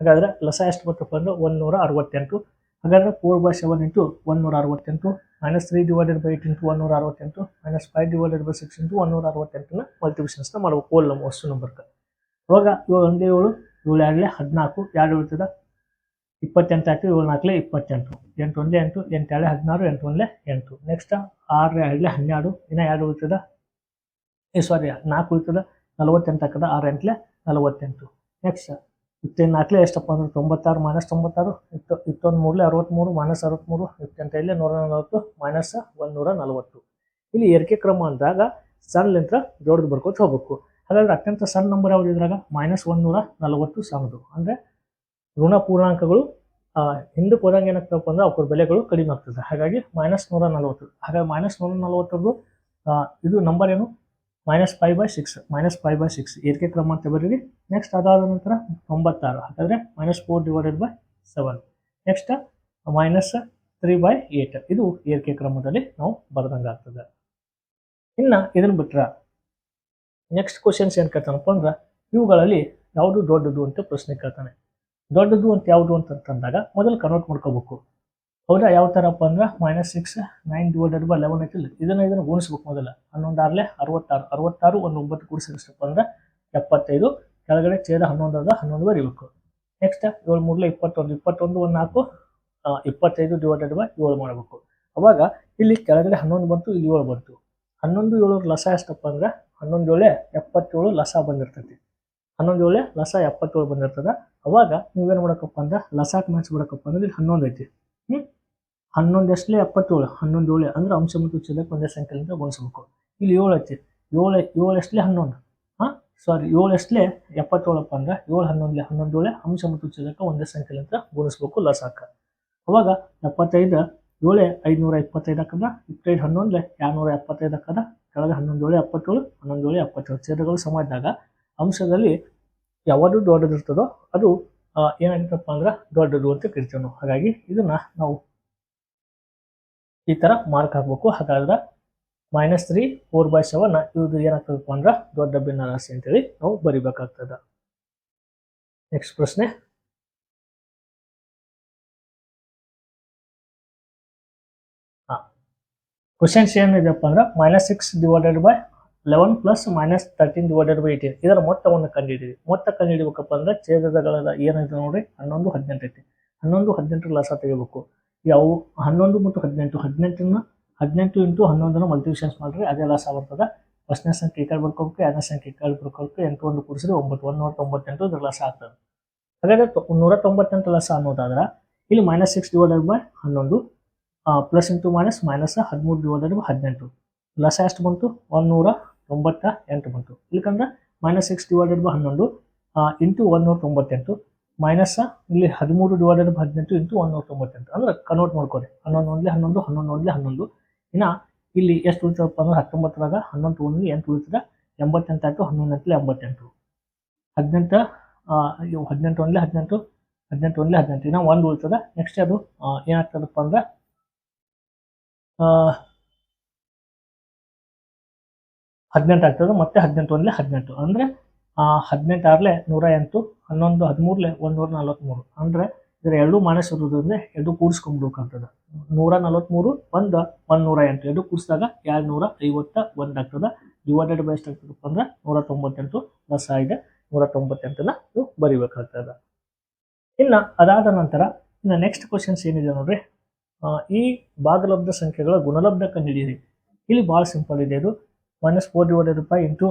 ಹಾಗಾದ್ರೆ ಲಸ ಎಷ್ಟು ಬರ್ತಪ್ಪ ಅಂದ್ರೆ ಒನ್ನೂರ ಅರವತ್ತೆಂಟು. ಹಾಗಾದ್ರೆ ಫೋರ್ ಬೈ ಸೆವೆನ್ ಇಂಟು ಒನ್ನೂರ ಅರವತ್ತೆಂಟು minus three divided by eight into ಒನ್ನೂರ ಅರವತ್ತೆಂಟು minus five divided by six into ಒನ್ನೂರ ಅರವತ್ತೆಂಟನ್ನ ಮಲ್ಟಿಪ್ಲಿಕೇಶನ್ಸ್ನ ಮಾಡಬೇಕು. ಓಲ್ ನಮ್ಮ ವಸ್ತು ನಂಬರ್ಗೆ ಇವಾಗ ಏಳು ಒಂದೇ ಏಳು ಏಳು ಎರಡಲೇ ಹದಿನಾಲ್ಕು, ಎರಡು ಉಳಿತದ ಇಪ್ಪತ್ತೆಂಟು ಆಯಿತು ಏಳು ನಾಲ್ಕಲೆ ಇಪ್ಪತ್ತೆಂಟು. ಎಂಟು ಒಂದೇ ಎಂಟು ಎಂಟು ಎರಡು ಹದಿನಾರು, ಎಂಟು ಒಂದಲೇ ಎಂಟು. ನೆಕ್ಸ್ಟ್ ಆರು ಎರಡಲೇ ಹನ್ನೆರಡು, ಇನ್ನು ಎರಡು ಉಳಿತದ? ಏ ಸಾರಿ ನಾಲ್ಕು ಉಳಿತದ? ನಲವತ್ತೆಂಟು ಹಾಕದ? ಆರು ಎಂಟ್ಲೆ ನಲವತ್ತೆಂಟು. ನೆಕ್ಸ್ಟ್ ಇಪ್ಪತ್ತೈದು ನಾಲ್ಕಲೇ ಎಷ್ಟಪ್ಪ ಅಂದ್ರೆ ತೊಂಬತ್ತಾರು ಮೈನಸ್ ತೊಂಬತ್ತಾರು, ಇತ್ತು, ಇತ್ತೊಂದು ಮೂರಲೆ ಅರವತ್ತ್ಮೂರು ಮೈನಸ್ ಅರವತ್ತ್ಮೂರು ಇಪ್ಪತ್ತೆಂಟೈದಲೇ ನೂರ ನಲವತ್ತು ಮೈನಸ್ ಒಂದುನೂರ ನಲವತ್ತು. ಇಲ್ಲಿ ಏರಿಕೆ ಕ್ರಮ ಅಂದಾಗ ಸಣ್ಣಲಿಂತ್ರ ದೊಡ್ಡದು ಬರ್ಕೋತ ಹೋಗ್ಬೇಕು. ಹಾಗಾದ್ರೆ ಅತ್ಯಂತ ಸಣ್ಣ ನಂಬರ್ ಯಾವ್ದು ಇದ್ರಾಗ? ಮೈನಸ್ ನೂರ ನಲವತ್ತು ಸಣ್ಣದು. ಅಂದರೆ ಋಣ ಪೂರ್ಣಾಂಕಗಳು ಹಿಂದಕ್ಕೆ ಹೋದಂಗೆ ಏನಾಗ್ತಪ್ಪ ಅಂದ್ರೆ ಅವ್ರ ಬೆಲೆಗಳು ಕಡಿಮೆ ಆಗ್ತದೆ. ಹಾಗಾಗಿ ಮೈನಸ್ ನೂರ ನಲವತ್ತು. ಹಾಗಾಗಿ ಮೈನಸ್ ನೂರ ನಲವತ್ತರದ್ದು ಇದು ನಂಬರ್ ಏನು? Minus five by six minus five by six ಏರಿಕೆ ಕ್ರಮ ಅಂತ ಬರೀರಿ. ನೆಕ್ಸ್ಟ್ ಅದಾದ ನಂತರ ತೊಂಬತ್ತಾರು. ಹಾಗಾದರೆ minus four divided by seven next minus three by eight ಇದು ಏರಿಕೆ ಕ್ರಮದಲ್ಲಿ ನಾವು ಬರೆದಂಗೆ ಆಗ್ತದೆ. ಇನ್ನು ಇದನ್ನು ಬಿಟ್ರೆ ನೆಕ್ಸ್ಟ್ ಕ್ವಶನ್ಸ್ ಏನು ಕೇಳ್ತಾನಪ್ಪ ಅಂದ್ರೆ ಇವುಗಳಲ್ಲಿ ಯಾವುದು ದೊಡ್ಡದು ಅಂತ ಪ್ರಶ್ನೆ ಕೇಳ್ತಾನೆ. ದೊಡ್ಡದು ಅಂತ ಯಾವುದು ಅಂತಂದಾಗ ಮೊದಲು ಕನ್ವರ್ಟ್ ಮಾಡ್ಕೋಬೇಕು. ಹೌದಾ? ಯಾವ ಥರಪ್ಪ ಅಂದ್ರೆ minus six nine divided by eleven ಐತಿಲ್ಲ ಇದನ್ನು ಇದನ್ನು ಗುಣಿಸ್ಬೇಕು ಮೊದಲು. ಹನ್ನೊಂದು ಆರಲೆ ಅರವತ್ತಾರು. ಅರವತ್ತಾರು ಒಂದು ಒಂಬತ್ತು ಕೂಡಿಸಿದಷ್ಟಪ್ಪ ಅಂದ್ರೆ ಎಪ್ಪತ್ತೈದು. ಕೆಳಗಡೆ ಛೇದ ಹನ್ನೊಂದು ಅದ ಹನ್ನೊಂದು ಬರೀಬೇಕು ನೆಕ್ಸ್ಟ್ ಏಳು ಮೂರಲೆ ಇಪ್ಪತ್ತೊಂದು. ಇಪ್ಪತ್ತೊಂದು ಒಂದು ನಾಲ್ಕು ಇಪ್ಪತ್ತೈದು ಡಿವೈಡೆಡ್ ಬೈ ಏಳು ಮಾಡಬೇಕು. ಅವಾಗ ಇಲ್ಲಿ ಕೆಳಗಡೆ ಹನ್ನೊಂದು ಬಂತು, ಇಲ್ಲಿ ಏಳು ಬಂತು. ಹನ್ನೊಂದು ಏಳು ಲಸ ಎಷ್ಟಪ್ಪ ಅಂದ್ರೆ ಹನ್ನೊಂದು ಏಳೆ ಎಪ್ಪತ್ತೇಳು ಲಸ ಬಂದಿರ್ತೈತಿ. ಹನ್ನೊಂದು ಏಳೆ ಲಸ ಎಪ್ಪತ್ತೇಳು ಬಂದಿರ್ತದೆ. ಅವಾಗ ನೀವೇನು ಮಾಡಬೇಕಪ್ಪ ಅಂದ್ರೆ ಲಸಾಕ್ ಮ್ಯಾಚ್ ಬಿಡಕಪ್ಪ ಅಂದ್ರೆ ಇಲ್ಲಿ ಹನ್ನೊಂದು ಐತಿ. ಹ್ಞೂ ಹನ್ನೊಂದು ಎಷ್ಟಲೇ ಎಪ್ಪತ್ತೇಳು, ಹನ್ನೊಂದು ಏಳು ಅಂದ್ರೆ ಅಂಶ ಮತ್ತು ಛೇದಕ್ಕೆ ಒಂದೇ ಸಂಖ್ಯೆಯಿಂದ ಗುಣಿಸ್ಬೇಕು. ಇಲ್ಲಿ ಏಳು ಐತಿ. ಏಳು ಏಳು ಎಷ್ಟಲೇ ಹನ್ನೊಂದು. ಹಾಂ? ಸಾರಿ ಏಳು ಎಷ್ಟಲೇ ಎಪ್ಪತ್ತೇಳಪ್ಪ ಅಂದ್ರೆ ಏಳು ಹನ್ನೊಂದು ಹನ್ನೊಂದು ಏಳೆ ಅಂಶ ಮತ್ತು ಛೇದಕ್ಕೆ ಒಂದೇ ಸಂಖ್ಯೆಯಿಂದ ಗುಣಿಸ್ಬೇಕು ಲಸಾಕ ಅವಾಗ ಎಪ್ಪತ್ತೈದು, ಏಳೆ ಐದುನೂರ ಇಪ್ಪತ್ತೈದು ಹಾಕದ, ಇಪ್ಪತ್ತೈದು ಎರಡು ನೂರ ಎಪ್ಪತ್ತೈದು ಹಾಕದ, ಕೆಳಗೆ ಹನ್ನೊಂದು ಏಳು ಎಪ್ಪತ್ತೇಳು, ಹನ್ನೊಂದು ಏಳು ಎಪ್ಪತ್ತೇಳು ಛೇದಗಳು ಸಮ ಇದ್ದಾಗ ಅಂಶದಲ್ಲಿ ಯಾವುದು ದೊಡ್ಡದಿರ್ತದೋ ಅದು ಏನಾಗಿತ್ತಪ್ಪ ಅಂದ್ರೆ ದೊಡ್ಡದು ಅಂತ ಕರಿತೀವಿ ನಾವು. ಹಾಗಾಗಿ ಇದನ್ನ ನಾವು ಈ ತರ ಮಾರ್ಕ್ ಹಾಕ್ಬೇಕು. ಹಾಗಾದ್ರೆ minus three four by seven ಇದು ಏನಾಗ್ತದಪ್ಪ ಅಂದ್ರೆ ದೊಡ್ಡ ಭಿನ್ನ ರಾಶಿ ಅಂತೇಳಿ ನಾವು ಬರಿಬೇಕಾಗ್ತದ. ನೆಕ್ಸ್ಟ್ ಪ್ರಶ್ನೆ. ಕ್ವಶನ್ಸ್ ಏನಿದೆಪ್ಪ ಅಂದ್ರೆ minus six divided by eleven plus minus thirteen divided by eighteen ಇದರ ಮೊತ್ತವನ್ನು ಕಂಡುಹಿಡಿಯಿರಿ. ಮೊತ್ತ ಕಂಡುಹಿಡಿಬೇಕಪ್ಪ ಅಂದ್ರೆ ಛೇದಗಳ ಏನಿದೆ ನೋಡ್ರಿ? ಹನ್ನೊಂದು, ಹದಿನೆಂಟು ಐತಿ. ಹನ್ನೊಂದು, ಹದಿನೆಂಟರ ಲಸ ತೆಗಿಬೇಕು. ಯಾವ? ಹನ್ನೊಂದು ಮತ್ತು ಹದಿನೆಂಟು. ಹದಿನೆಂಟನ್ನ ಹದಿನೆಂಟು ಇಂಟು ಹನ್ನೊಂದನ್ನು ಮಲ್ಟಿಪ್ಲಿಷನ್ಸ್ ಮಾಡಿರಿ. ಅದೇ ಲಾಸ್ ಬರ್ತದೆ. ಫಸ್ಟ್ನೇ ಸಂಖ್ಯೆ ಈ ಕಡೆ ಬರ್ಕೋಬೇಕು ಎರಡನೇ ಸಂಖ್ಯೆ ಈ ಕಡೆ ಬರ್ಕೋಬೇಕು ಎಂಟು ಒಂದು ಕೂಡಿಸಿದ್ರೆ ಒಂಬತ್ತು. ಒಂದೂರ ತೊಂಬತ್ತೆಂಟು ಇದ್ರ ಲಸ ಆಗ್ತದೆ. ಹಾಗಾದರೆ ನೂರ ತೊಂಬತ್ತೆಂಟು ಲಸ ಅನ್ನೋದಾದ್ರೆ ಇಲ್ಲಿ ಮೈನಸ್ ಸಿಕ್ಸ್ ಡಿವೈಡೆಡ್ ಬೈ ಹನ್ನೊಂದು ಪ್ಲಸ್ ಇಂಟು ಮೈನಸ್ ಮೈನಸ್ ಹದಿಮೂರು ಡಿವೈಡೆಡ್ ಬೈ ಹದಿನೆಂಟು. ಲಸ ಎಷ್ಟು ಬಂತು? ಒಂದೂರ ತೊಂಬತ್ತ ಎಂಟು ಬಂತು. ಇಲ್ಲಕಂದ್ರೆ ಮೈನಸ್ ಸಿಕ್ಸ್ ಡಿವೈಡೆಡ್ ಬೈ ಹನ್ನೊಂದು ಇಂಟು ಒಂದ್ನೂರ ತೊಂಬತ್ತೆಂಟು ಮೈನಸ್ ಇಲ್ಲಿ ಹದಿಮೂರು ಡಿವೈಡೆಡ್ ಬೈ ಹದಿನೆಂಟು ಇಂಟು ಒಂದೂರ ತೊಂಬತ್ತೆಂಟು ಅಂದ್ರೆ ಕನ್ವರ್ಟ್ ಮಾಡ್ಕೊರಿ. ಹನ್ನೊಂದು ಒಂದ್ಲೆ ಹನ್ನೊಂದು ಹನ್ನೊಂದು ಒಂದ್ಲೆ ಹನ್ನೊಂದು. ಇನ್ನು ಇಲ್ಲಿ ಎಷ್ಟು ಉಳಿತಪ್ಪ ಅಂದ್ರೆ ಹತ್ತೊಂಬತ್ತರಾಗ ಹನ್ನೊಂದು ಒಂದ್ಲಿ ಎಂಟು ಉಳಿತದ. ಎಂಬತ್ತೆಂಟು ಆಯ್ತು, ಹನ್ನೊಂದು ಎಂಟ್ಲೆ ಎಂಬತ್ತೆಂಟು. ಹದಿನೆಂಟು ಹದಿನೆಂಟು ಒಂದ್ಲೆ ಹದಿನೆಂಟು ಹದಿನೆಂಟು ಒಂದ್ಲೆ ಹದಿನೆಂಟು. ಇನ್ನು ಒಂದು ಉಳಿತದ. ನೆಕ್ಸ್ಟ್ ಅದು ಏನಾಗ್ತದಪ್ಪ ಅಂದ್ರೆ ಹದಿನೆಂಟು ಆಗ್ತದೆ, ಮತ್ತೆ ಹದಿನೆಂಟು ಒಂದ್ಲೆ ಹದಿನೆಂಟು. ಅಂದ್ರೆ ಹದಿನೆಂಟು ಆರಲೆ ನೂರ ಎಂಟು, ಹನ್ನೊಂದು, ಹದಿಮೂರ್ಲೆ ಒಂದೂರ ನಲ್ವತ್ಮೂರು. ಅಂದ್ರೆ, ಇದರ ಎರಡು ಮೈನಸ್ ಇರೋದ್ರಿಂದ ಎರಡು ಕೂಡಿಸ್ಕೊಂಡ್ಬೇಕಾಗ್ತದೆ ನೂರ ನಲ್ವತ್ಮೂರು, ಒಂದು ಒಂದು ನೂರ ಎಂಟು. ಎರಡು ಕೂಡಿಸಿದಾಗ ಎರಡು ನೂರ ಐವತ್ತ ಒಂದು ಆಗ್ತದೆ. ಡಿವೈಡೆಡ್ ಬೈ ಎಷ್ಟು ಆಗ್ತದಪ್ಪ ಅಂದ್ರೆ, ನೂರ ತೊಂಬತ್ತೆಂಟು ಪ್ಲಸ್ ಇದೆ ನೂರ ತೊಂಬತ್ತೆಂಟನ್ನ ನೀವು ಬರಿಬೇಕಾಗ್ತದೆ. ಇನ್ನು, ಅದಾದ ನಂತರ, ಇನ್ನು ನೆಕ್ಸ್ಟ್ ಕ್ವಶನ್ಸ್ ಏನಿದೆ ನೋಡ್ರಿ? ಈ ಭಾಗಲಬ್ಧ ಸಂಖ್ಯೆಗಳ ಗುಣಲಬ್ಧ ಕಂಡುಹಿಡಿಯಿರಿ ಇಲ್ಲಿ ಭಾಳ ಸಿಂಪಲ್ ಇದೆ ಇದು. Minus four divided by into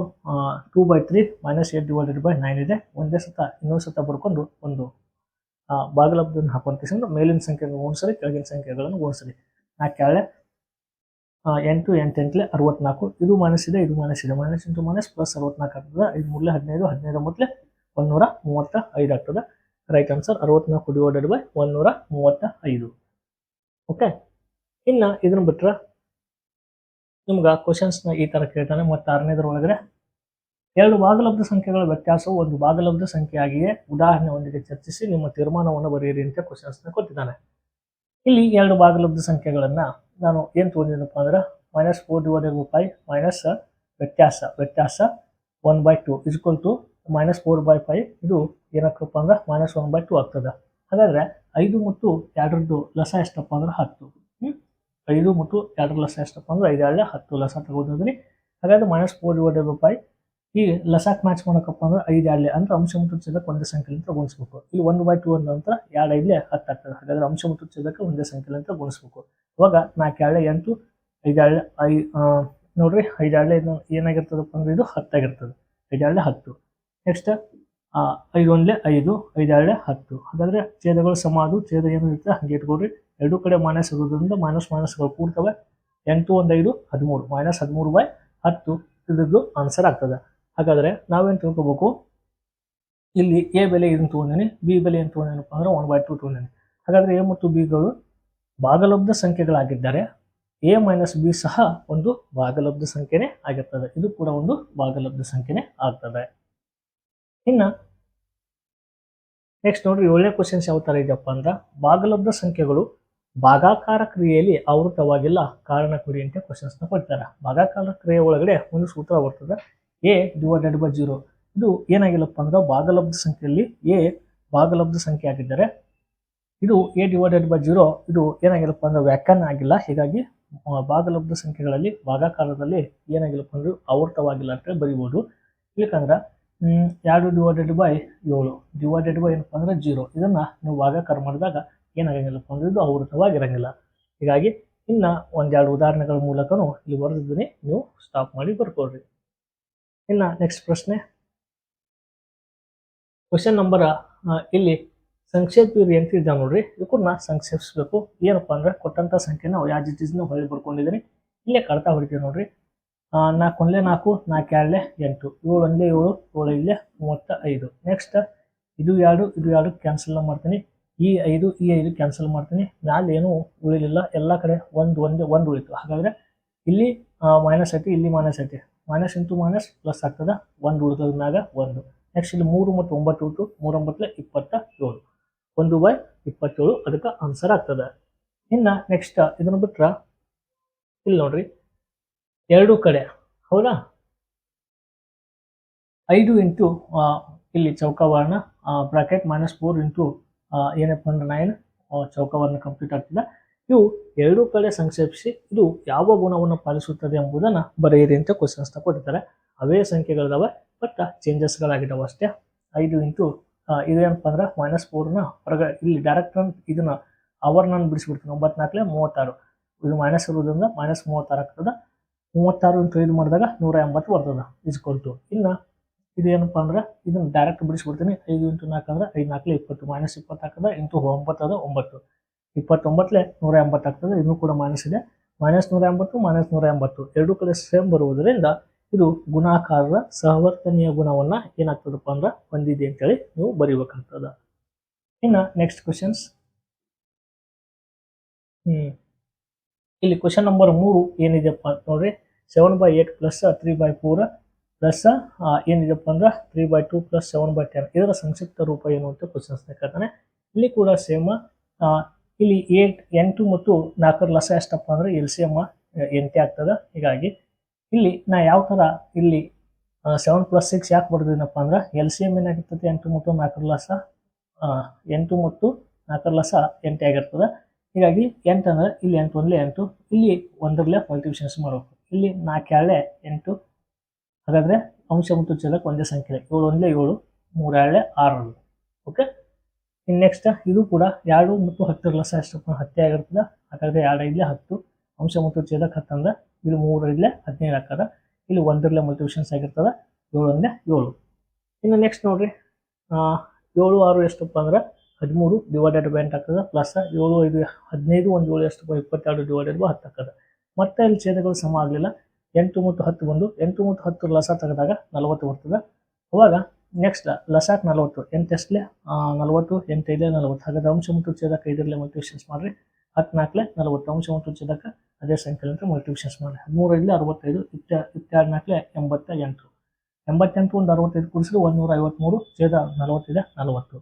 two by three minus eight divided by nine ಇದೆ. ಒಂದೇ ಸತ, ಇನ್ನೊಂದು ಸತ ಬರ್ಕೊಂಡು ಒಂದು ಭಾಗಲಬ್ಧನ ಹಾಕೊಂತಿಸಿದ್ರೆ ಮೇಲಿನ ಸಂಖ್ಯೆಗಳನ್ನು ಗುಣಿಸ್ರಿ ಕೆಳಗಿನ ಸಂಖ್ಯೆಗಳನ್ನು ಗುಣಿಸ್ರಿ ನಾಲ್ಕು ಕೆಳಗೆ ಎಂಟು ಎಂಟು ಎಂಟ್ಲೆ ಅರವತ್ನಾಲ್ಕು. ಇದು ಮೈನಸ್ ಇದೆ, ಇದು ಮೈನಸ್ ಇದೆ. ಮೈನಸ್ ಇಂಟು ಮೈನಸ್ ಪ್ಲಸ್ ಅರವತ್ನಾಲ್ಕು ಆಗ್ತದೆ. ಐದು ಮೂರಲೆ ಹದಿನೈದು ಹದಿನೈದು ಮೊದಲೇ ಒಂದೂರ ಮೂವತ್ತ ಐದು ಆಗ್ತದೆ. ರೈಟ್ ಆನ್ಸರ್ ಅರವತ್ನಾಲ್ಕು ಡಿವೈಡೆಡ್ ಬೈ ಒಂದೂರ ಮೂವತ್ತ ಐದು ಓಕೆ ಇನ್ನು ಇದನ್ನು ಬಿಟ್ರೆ ನಿಮ್ಗೆ ಕ್ವಶನ್ಸ್ನ ಈ ಥರ ಕೇಳ್ತಾನೆ, ಮತ್ತು ಆರನೇದ್ರ ಒಳಗಡೆ ಎರಡು ಭಾಗಲಬ್ಧ ಸಂಖ್ಯೆಗಳ ವ್ಯತ್ಯಾಸವು ಒಂದು ಭಾಗಲಬ್ಧ ಸಂಖ್ಯೆಯಾಗಿಯೇ ಉದಾಹರಣೆಯೊಂದಿಗೆ ಚರ್ಚಿಸಿ ನಿಮ್ಮ ತೀರ್ಮಾನವನ್ನು ಬರೆಯಿರಿ ಅಂತ ಕ್ವಶನ್ಸ್ನ ಕೊಟ್ಟಿದ್ದಾನೆ ಇಲ್ಲಿ ಎರಡು ಭಾಗಲಬ್ಧ ಸಂಖ್ಯೆಗಳನ್ನು ನಾನು ಏನು ತಗೊಂಡಿದ್ದಪ್ಪ ಅಂದ್ರೆ minus four divided by minus ವ್ಯತ್ಯಾಸ ವ್ಯತ್ಯಾಸ one by two equal to minus four by five ಇದು ಏನಕ್ಕಪ್ಪ ಅಂದ್ರೆ ಮೈನಸ್ ಒನ್ ಬೈ ಟು ಆಗ್ತದೆ ಹಾಗಾದ್ರೆ ಐದು ಮತ್ತು ಎರಡರದ್ದು ಲಸ ಎಷ್ಟಪ್ಪ ಅಂದ್ರೆ ಹತ್ತು? ಐದು ಮತ್ತು ಎರಡು ಲಸ ಎಷ್ಟಪ್ಪ ಅಂದ್ರೆ ಐದು, ಎರಡು, ಹತ್ತು ಲಸ ತಗೋದ್ರಿ ಹಾಗಾದ್ರೆ ಮೈನಸ್ ಫೋರ್ ಡಿವೈಡೆಡ್ ಬೈ ಈ ಲಸಾಕ್ ಮ್ಯಾಚ್ ಮಾಡೋಕಪ್ಪ ಅಂದ್ರೆ ಐದು ಎರಡಲೆ ಅಂದ್ರೆ ಅಂಶ ಮತ್ತು ಛೇದಕ್ಕೆ ಒಂದೇ ಸಂಖ್ಯೆಲಿಂದ ಗುಣಿಸ್ಬೇಕು. ಇಲ್ಲಿ ಒಂದು ಬೈ ಟು ಒಂದು ಅಂತ ಎರಡು ಐದಲೆ ಹತ್ತು ಆಗ್ತದೆ. ಹಾಗಾದ್ರೆ ಅಂಶ ಮತ್ತು ಛೇದಕ್ಕೆ ಒಂದೇ ಸಂಖ್ಯೆಲಿಂದ ಗುಣಿಸ್ಬೇಕು. ಇವಾಗ ನಾಲ್ಕು ಎರಡಲೆ ಎಂಟು, ಐದು ಎರಡಲೆ ಐ ನೋಡ್ರಿ, ಐದು ಎರಡಲೆ ಇದು ಏನಾಗಿರ್ತದಪ್ಪ ಅಂದ್ರೆ ಇದು ಹತ್ತಾಗಿರ್ತದೆ ಐದು ಎರಡಲೆ ಹತ್ತು. ನೆಕ್ಸ್ಟ್ ಐದು, ಒಂದ್ಲೆ ಐದು ಐದು ಎರಡಲೆ ಹತ್ತು. ಹಾಗಾದ್ರೆ ಛೇದಗಳು ಸಮ ಅದು ಛೇದ ಏನು ಇರುತ್ತೆ ಹಂಗೆ ಇಟ್ಕೊಡ್ರಿ ಎರಡೂ ಕಡೆ ಮೈನಸ್ ಇರೋದ್ರಿಂದ ಮೈನಸ್ ಮೈನಸ್ಗಳು ಕೂಡ್ತವೆ. ಎಂಟು ಒಂದು ಐದು ಹದಿಮೂರು ಮೈನಸ್ ಹದಿಮೂರು ಬೈ ಹತ್ತು ಇದ್ರದ್ದು ಆನ್ಸರ್ ಆಗ್ತದೆ. ಹಾಗಾದರೆ ನಾವೇನು ತಿಳ್ಕೊಬೇಕು? ಇಲ್ಲಿ ಎ ಬೆಲೆ ಇದನ್ನು ತೊಗೊಂಡೇನೆ? ಬಿ ಬೆಲೆ ಏನು ತೊಗೊಂಡೇನಪ್ಪ ಅಂದ್ರೆ ಒನ್ ಬೈ ಟು ತೊಗೊಂಡೇನೆ. ಹಾಗಾದರೆ ಎ ಮತ್ತು ಬಿಗಳು ಭಾಗಲಬ್ಧ ಸಂಖ್ಯೆಗಳಾಗಿದ್ದಾರೆ ಎ ಮೈನಸ್ ಬಿ ಸಹ ಒಂದು ಭಾಗಲಬ್ಧ ಸಂಖ್ಯೆನೇ ಆಗಿರ್ತದೆ. ಇದು ಕೂಡ ಒಂದು ಭಾಗಲಬ್ಧ ಸಂಖ್ಯೆನೇ ಆಗ್ತದೆ. ಇನ್ನ ನೆಕ್ಸ್ಟ್ ನೋಡ್ರಿ ಏಳನೇ ಕ್ವಶನ್ಸ್ ಯಾವ ತರ ಇದೆಯಪ್ಪ ಅಂದ್ರೆ ಭಾಗಲಬ್ಧ ಸಂಖ್ಯೆಗಳು ಭಾಗಾಕಾರ ಕ್ರಿಯೆಯಲ್ಲಿ ಆವೃತವಾಗಿಲ್ಲ. ಕಾರಣ ಕುರಿ ಅಂತ ಕ್ವಶನ್ಸ್ನ ಕೊಡ್ತಾರೆ. ಭಾಗಾಕಾರ ಕ್ರಿಯೆ ಒಳಗಡೆ ಒಂದು ಸೂತ್ರ ಬರ್ತದೆ. ಎ ಡಿವೈಡೆಡ್ ಬೈ ಜೀರೋ ಇದು ಏನಾಗಿಲ್ಲಪ್ಪ ಅಂದ್ರೆ ಭಾಗಲಬ್ಧ ಸಂಖ್ಯೆಯಲ್ಲಿ ಎ ಭಾಗಲಬ್ಧ ಸಂಖ್ಯೆ ಆಗಿದ್ದರೆ ಇದು ಎ ಡಿವೈಡೆಡ್ ಬೈ ಜೀರೋ ಇದು ಏನಾಗಿಲ್ಲಪ್ಪ ಅಂದ್ರೆ ವ್ಯಾಖ್ಯಾನ ಆಗಿಲ್ಲ. ಹೀಗಾಗಿ ಭಾಗಲಬ್ಧ ಸಂಖ್ಯೆಗಳಲ್ಲಿ ಭಾಗಾಕಾರದಲ್ಲಿ ಏನಾಗಿಲ್ಲಪ್ಪ ಅಂದ್ರೆ ಆವೃತವಾಗಿಲ್ಲ ಅಂತ ಬರಿಬೋದು. ಇಲ್ಲಕಂದ್ರೆ ಹ್ಮ್, ಎರಡು ಡಿವೈಡೆಡ್ ಬೈ ಏಳು. ಡಿವೈಡೆಡ್ ಬೈ ಏನಪ್ಪ ಅಂದ್ರೆ ಜೀರೋ ಇದನ್ನ ನೀವು ಭಾಗಾಕಾರ ಮಾಡಿದಾಗ ಏನಾಗಂಗಿಲ್ಲಪ್ಪ ಕೊಂಡಿದ್ದು ಅವೃತವಾಗಿರಂಗಿಲ್ಲ ಹೀಗಾಗಿ ಇನ್ನ ಒಂದೆರಡು ಉದಾಹರಣೆಗಳ ಮೂಲಕನೂ ಇಲ್ಲಿ ಬರೆದಿದ್ದೀನಿ. ನೀವು ಸ್ಟಾಪ್ ಮಾಡಿ ಬರ್ಕೊಳ್ರಿ. ಇನ್ನ ನೆಕ್ಸ್ಟ್ ಪ್ರಶ್ನೆ. ಕ್ವಶನ್ ನಂಬರ್ ಇಲ್ಲಿ ಸಂಕ್ಷೇಪಿರಿ ಅಂತ ಇದ್ದಾವೆ ನೋಡ್ರಿ. ಇವ್ರನ್ನ ಸಂಕ್ಷೇಪಿಸ್ಬೇಕು. ಏನಪ್ಪಾ ಅಂದ್ರೆ ಕೊಟ್ಟಂತ ಸಂಖ್ಯೆ ನಾವು ಯಾವ ಜಿಟಿಸ್ನ ಹೊಳ್ಳಿ ಬರ್ಕೊಂಡಿದ್ದೀನಿ ಇಲ್ಲೇ ಕಳ್ತಾ ಹೊಡಿತೀವಿ ನೋಡ್ರಿ. ನಾಲ್ಕು ಒಂದೇ ನಾಲ್ಕು ನಾಲ್ಕು ಎರಡಲೆ ಎಂಟು. ಏಳು ಒಂದೇ ಏಳು ಏಳು ಇಲ್ಲೇ ಮೂವತ್ತ ಐದು ನೆಕ್ಸ್ಟ್ ಇದು ಎರಡು ಇದು ಎರಡು ಕ್ಯಾನ್ಸಲ್ ಮಾಡ್ತೀನಿ. ಈ ಐದು ಈ ಐದು ಕ್ಯಾನ್ಸಲ್ ಮಾಡ್ತೀನಿ. ಮ್ಯಾಲೆ ಏನೂ ಉಳಿಲಿಲ್ಲ. ಎಲ್ಲ ಕಡೆ ಒಂದು, ಒಂದೇ, ಒಂದು ಉಳಿತು. ಹಾಗಾದ್ರೆ ಇಲ್ಲಿ ಮೈನಸ್ ಐತಿ, ಇಲ್ಲಿ ಮೈನಸ್ ಐತಿ. ಮೈನಸ್ ಇಂಟು ಮೈನಸ್ ಪ್ಲಸ್ ಆಗ್ತದೆ ಒಂದು ಉಳಿದ ಮ್ಯಾಗ ಒಂದು. ನೆಕ್ಸ್ಟ್ ಇಲ್ಲಿ ಮೂರು ಮತ್ತು ಒಂಬತ್ತು ಉಂಟು ಮೂರೊಂಬತ್ತಲೆ ಇಪ್ಪತ್ತ ಏಳು ಒಂದು ಬೈ ಇಪ್ಪತ್ತೇಳು ಅದಕ್ಕೆ ಆನ್ಸರ್ ಆಗ್ತದೆ. ಇನ್ನು ನೆಕ್ಸ್ಟ್ ಇದನ್ನು ಬಿಟ್ರೆ ಇಲ್ಲಿ ನೋಡ್ರಿ. ಎರಡು ಕಡೆ, ಹೌದಾ? ಐದು ಇಂಟು ಇಲ್ಲಿ ಚೌಕವರ್ಣ ಬ್ರಾಕೆಟ್ ಮೈನಸ್ ಫೋರ್ ಇಂಟು ಏನಪ್ಪ ಅಂದ್ರೆ ನೈನ್ ಚೌಕವನ್ನು ಕಂಪ್ಲೀಟ್ ಆಗ್ತಿಲ್ಲ ಇವು ಎರಡೂ ಕಡೆ ಸಂಕ್ಷೇಪಿಸಿ ಇದು ಯಾವ ಗುಣವನ್ನು ಪಾಲಿಸುತ್ತದೆ ಎಂಬುದನ್ನು ಬರೆಯಿರಿ ಅಂತ ಕ್ವಶನ್ಸ್ ಕೊಟ್ಟಿದ್ದಾರೆ. ಅವೇ ಸಂಖ್ಯೆಗಳಿದಾವೆ ಬಟ್ ಚೇಂಜಸ್ಗಳಾಗಿದ್ದಾವೆ ಅಷ್ಟೇ. ಐದು ಇಂಟು ಇದೇನಪ್ಪ ಅಂದ್ರೆ ಮೈನಸ್ ಫೋರ್ನ ಹೊರಗೆ ಇಲ್ಲಿ ಡೈರೆಕ್ಟ್ ಇದನ್ನ ಅವರ್ನ ಬಿಡಿಸ್ಬಿಡ್ತೀನಿ ಒಂಬತ್ನಾಲ್ಕಲೆ ಮೂವತ್ತಾರು. ಇದು ಮೈನಸ್ ಇರೋದ್ರಿಂದ ಮೈನಸ್ ಮೂವತ್ತಾರು ಆಗ್ತದೆ. ಮೂವತ್ತಾರು ಇಂಟು ಇದು ಮಾಡಿದಾಗ ನೂರ ಎಂಬತ್ತು ಬರ್ತದೆ. ಇಸ್ಕೊಳ್ತು ಇನ್ನು ಇದು ಏನಪ್ಪ ಅಂದ್ರೆ ಇದನ್ನ ಡೈರೆಕ್ಟ್ ಬಿಡಿಸ್ಬಿಡ್ತೀನಿ ಐದು ಇಂಟು ನಾಲ್ಕು ಅಂದ್ರೆ ಐದು ನಾಲ್ಕಲೆ ಇಪ್ಪತ್ತು ಮೈನಸ್ ಇಪ್ಪತ್ತು ಹಾಕಿದ್ರೆ ಇಂಟು ಒಂಬತ್ತು ಅದ ಒಂಬತ್ತು. ಇಪ್ಪತ್ತೊಂಬತ್ತಲೆ ನೂರ ಎಂಬತ್ತು ಆಗ್ತದೆ, ಇನ್ನೂ ಕೂಡ ಮೈನಸ್ ಇದೆ. ಮೈನಸ್ ನೂರ ಎಂಬತ್ತು ಮೈನಸ್ ನೂರ ಎಂಬತ್ತು. ಎರಡು ಕಡೆ ಸೇಮ್ ಬರುವುದರಿಂದ ಇದು ಗುಣಾಕಾರದ ಸಹವರ್ತನೀಯ ಗುಣವನ್ನ ಏನಾಗ್ತದಪ್ಪ ಅಂದ್ರೆ ಹೊಂದಿದೆ ಅಂತೇಳಿ ನೀವು ಬರೀಬೇಕಾಗ್ತದ. ಇನ್ನು ನೆಕ್ಸ್ಟ್ ಕ್ವಶನ್ಸ್ ಹ್ಮ್. ಇಲ್ಲಿ ಕ್ವಶನ್ ನಂಬರ್ ಮೂರು ಏನಿದೆಪ್ಪ ನೋಡ್ರಿ. Seven by eight plus three by four plus ಏನಿದೆಪ್ಪ ಅಂದ್ರೆ three by two plus seven by ten ಇದರ ಸಂಕ್ಷಿಪ್ತ ರೂಪ ಏನು ಅಂತ ಕ್ವಶನ್ಸ್ ಕೇಳ್ತಾನೆ. ಇಲ್ಲಿ ಕೂಡ ಸೇಮ್ ಇಲ್ಲಿ ಏಟ್ ಎಂಟು ಮತ್ತು ನಾಲ್ಕರ ಲಸ ಎಷ್ಟಪ್ಪ ಅಂದ್ರೆ ಎಲ್ ಸಿ ಎಂ ಎಂಟೇ ಆಗ್ತದೆ. ಹೀಗಾಗಿ ಇಲ್ಲಿ ನಾ ಯಾವ ಥರ ಇಲ್ಲಿ ಸೆವೆನ್ ಪ್ಲಸ್ ಸಿಕ್ಸ್ ಯಾಕೆ ಬರ್ದಿನಪ್ಪ ಅಂದ್ರೆ ಎಲ್ ಸಿ ಎಂ ಏನಾಗಿರ್ತದೆ? ಎಂಟು ಮತ್ತು ನಾಲ್ಕರ ಲಸ ಎಂಟು ಮತ್ತು ನಾಲ್ಕರ ಲಸ ಎಂಟೇ ಆಗಿರ್ತದೆ. ಹೀಗಾಗಿ ಎಂಟು ಅಂದ್ರೆ ಇಲ್ಲಿ ಎಂಟು ಒಂದಲೇ ಎಂಟು ಇಲ್ಲಿ ಒಂದರಲ್ಲೇ ಮಲ್ಟಿಪ್ಲಿಕೇಶನ್ಸ್ ಮಾಡಬೇಕು. ಇಲ್ಲಿ ನಾಲ್ಕು ಎರಡೇ ಎಂಟು ಹಾಗಾದ್ರೆ ಅಂಶ ಮತ್ತು ಛೇದಕ ಒಂದೇ ಸಂಖ್ಯೆ ಏಳು ಒಂದೇ ಏಳು, ಮೂರು ಎರಡು ಆರು ಓಕೆ ಇನ್ನು ನೆಕ್ಸ್ಟ್ ಇದು ಕೂಡ ಎರಡು ಮತ್ತು ಹತ್ತರ ಲಸ ಎಷ್ಟಪ್ಪ ಹತ್ತೇ ಆಗಿರ್ತದೆ. ಹಾಗಾದ್ರೆ ಎರಡು ಇಲ್ಲ ಹತ್ತು, ಅಂಶ ಮತ್ತು ಛೇದಕ ಹತ್ತಂದ್ರೆ ಇಲ್ಲಿ ಮೂರು ಇಲ್ಲೇ ಹದಿನೈದು ಹಾಕದ ಇಲ್ಲಿ ಒಂದರಲ್ಲೇ ಮಲ್ಟಿಪ್ಲಿಕೇಶನ್ಸ್ ಆಗಿರ್ತದೆ. ಏಳು ಒಂದೇ ಏಳು. ಇನ್ನು ನೆಕ್ಸ್ಟ್ ನೋಡಿರಿ. ಏಳು ಆರು ಎಷ್ಟಪ್ಪ ಅಂದ್ರೆ ಹದಿಮೂರು ಡಿವೈಡೆಡ್ ಬೈ ಎಂಟು ಆಗ್ತದೆ. ಪ್ಲಸ್ ಏಳು ಐದು ಹದಿನೈದು ಒಂದು ಏಳು ಎಷ್ಟಪ್ಪ ಇಪ್ಪತ್ತೆರಡು ಡಿವೈಡೆಡ್ ಬೈ ಹತ್ತು ಆಗ್ತದೆ. ಮತ್ತೆ ಇಲ್ಲಿ ಛೇದಗಳು ಸಮ ಆಗಲಿಲ್ಲ. ಎಂಟು ಮತ್ತು ಹತ್ತು ಒಂದು ಎಂಟು ಮತ್ತು ಹತ್ತು ಲಸ ತೆಗೆದಾಗ ನಲವತ್ತು ಬರ್ತದೆ. ಅವಾಗ ನೆಕ್ಸ್ಟ್ ಲಸಾಕ್ ನಲವತ್ತು, ಎಂಟು ಎಷ್ಟಲೆ ನಲವತ್ತು, ಎಂಟು ಐದೇ ನಲವತ್ತು. ಹಾಗಾದ್ರೆ ಅಂಶ ಮತ್ತು ಛೇದಕ ಐದರಲ್ಲೇ ಮಲ್ಟಿಪ್ಲಿಕೇಶನ್ಸ್ ಮಾಡಿರಿ. ಹತ್ತು ನಾಲ್ಕಲೆ ನಲವತ್ತು, ಅಂಶ ಮತ್ತು ಛೇದಕ ಅದೇ ಸಂಖ್ಯೆಲಿಂದ ಮಲ್ಟಿಪ್ಲಿಕೇಶನ್ಸ್ ಮಾಡಿ ಹದಿಮೂರು ಐದಲೆ ಅರವತ್ತೈದು ಇತ್ತ ಇಪ್ಪತ್ತೆರಡು ನಾಲ್ಕಲೆ ಎಂಬತ್ತ ಎಂಟು ಎಂಬತ್ತೆಂಟು ಒಂದು ಅರವತ್ತೈದು ಕೂಡಿಸಿದ್ರೆ ನೂರ ಐವತ್ತ್ಮೂರು ಛೇದ ನಲವತ್ತಿದೆ, ನಲವತ್ತು.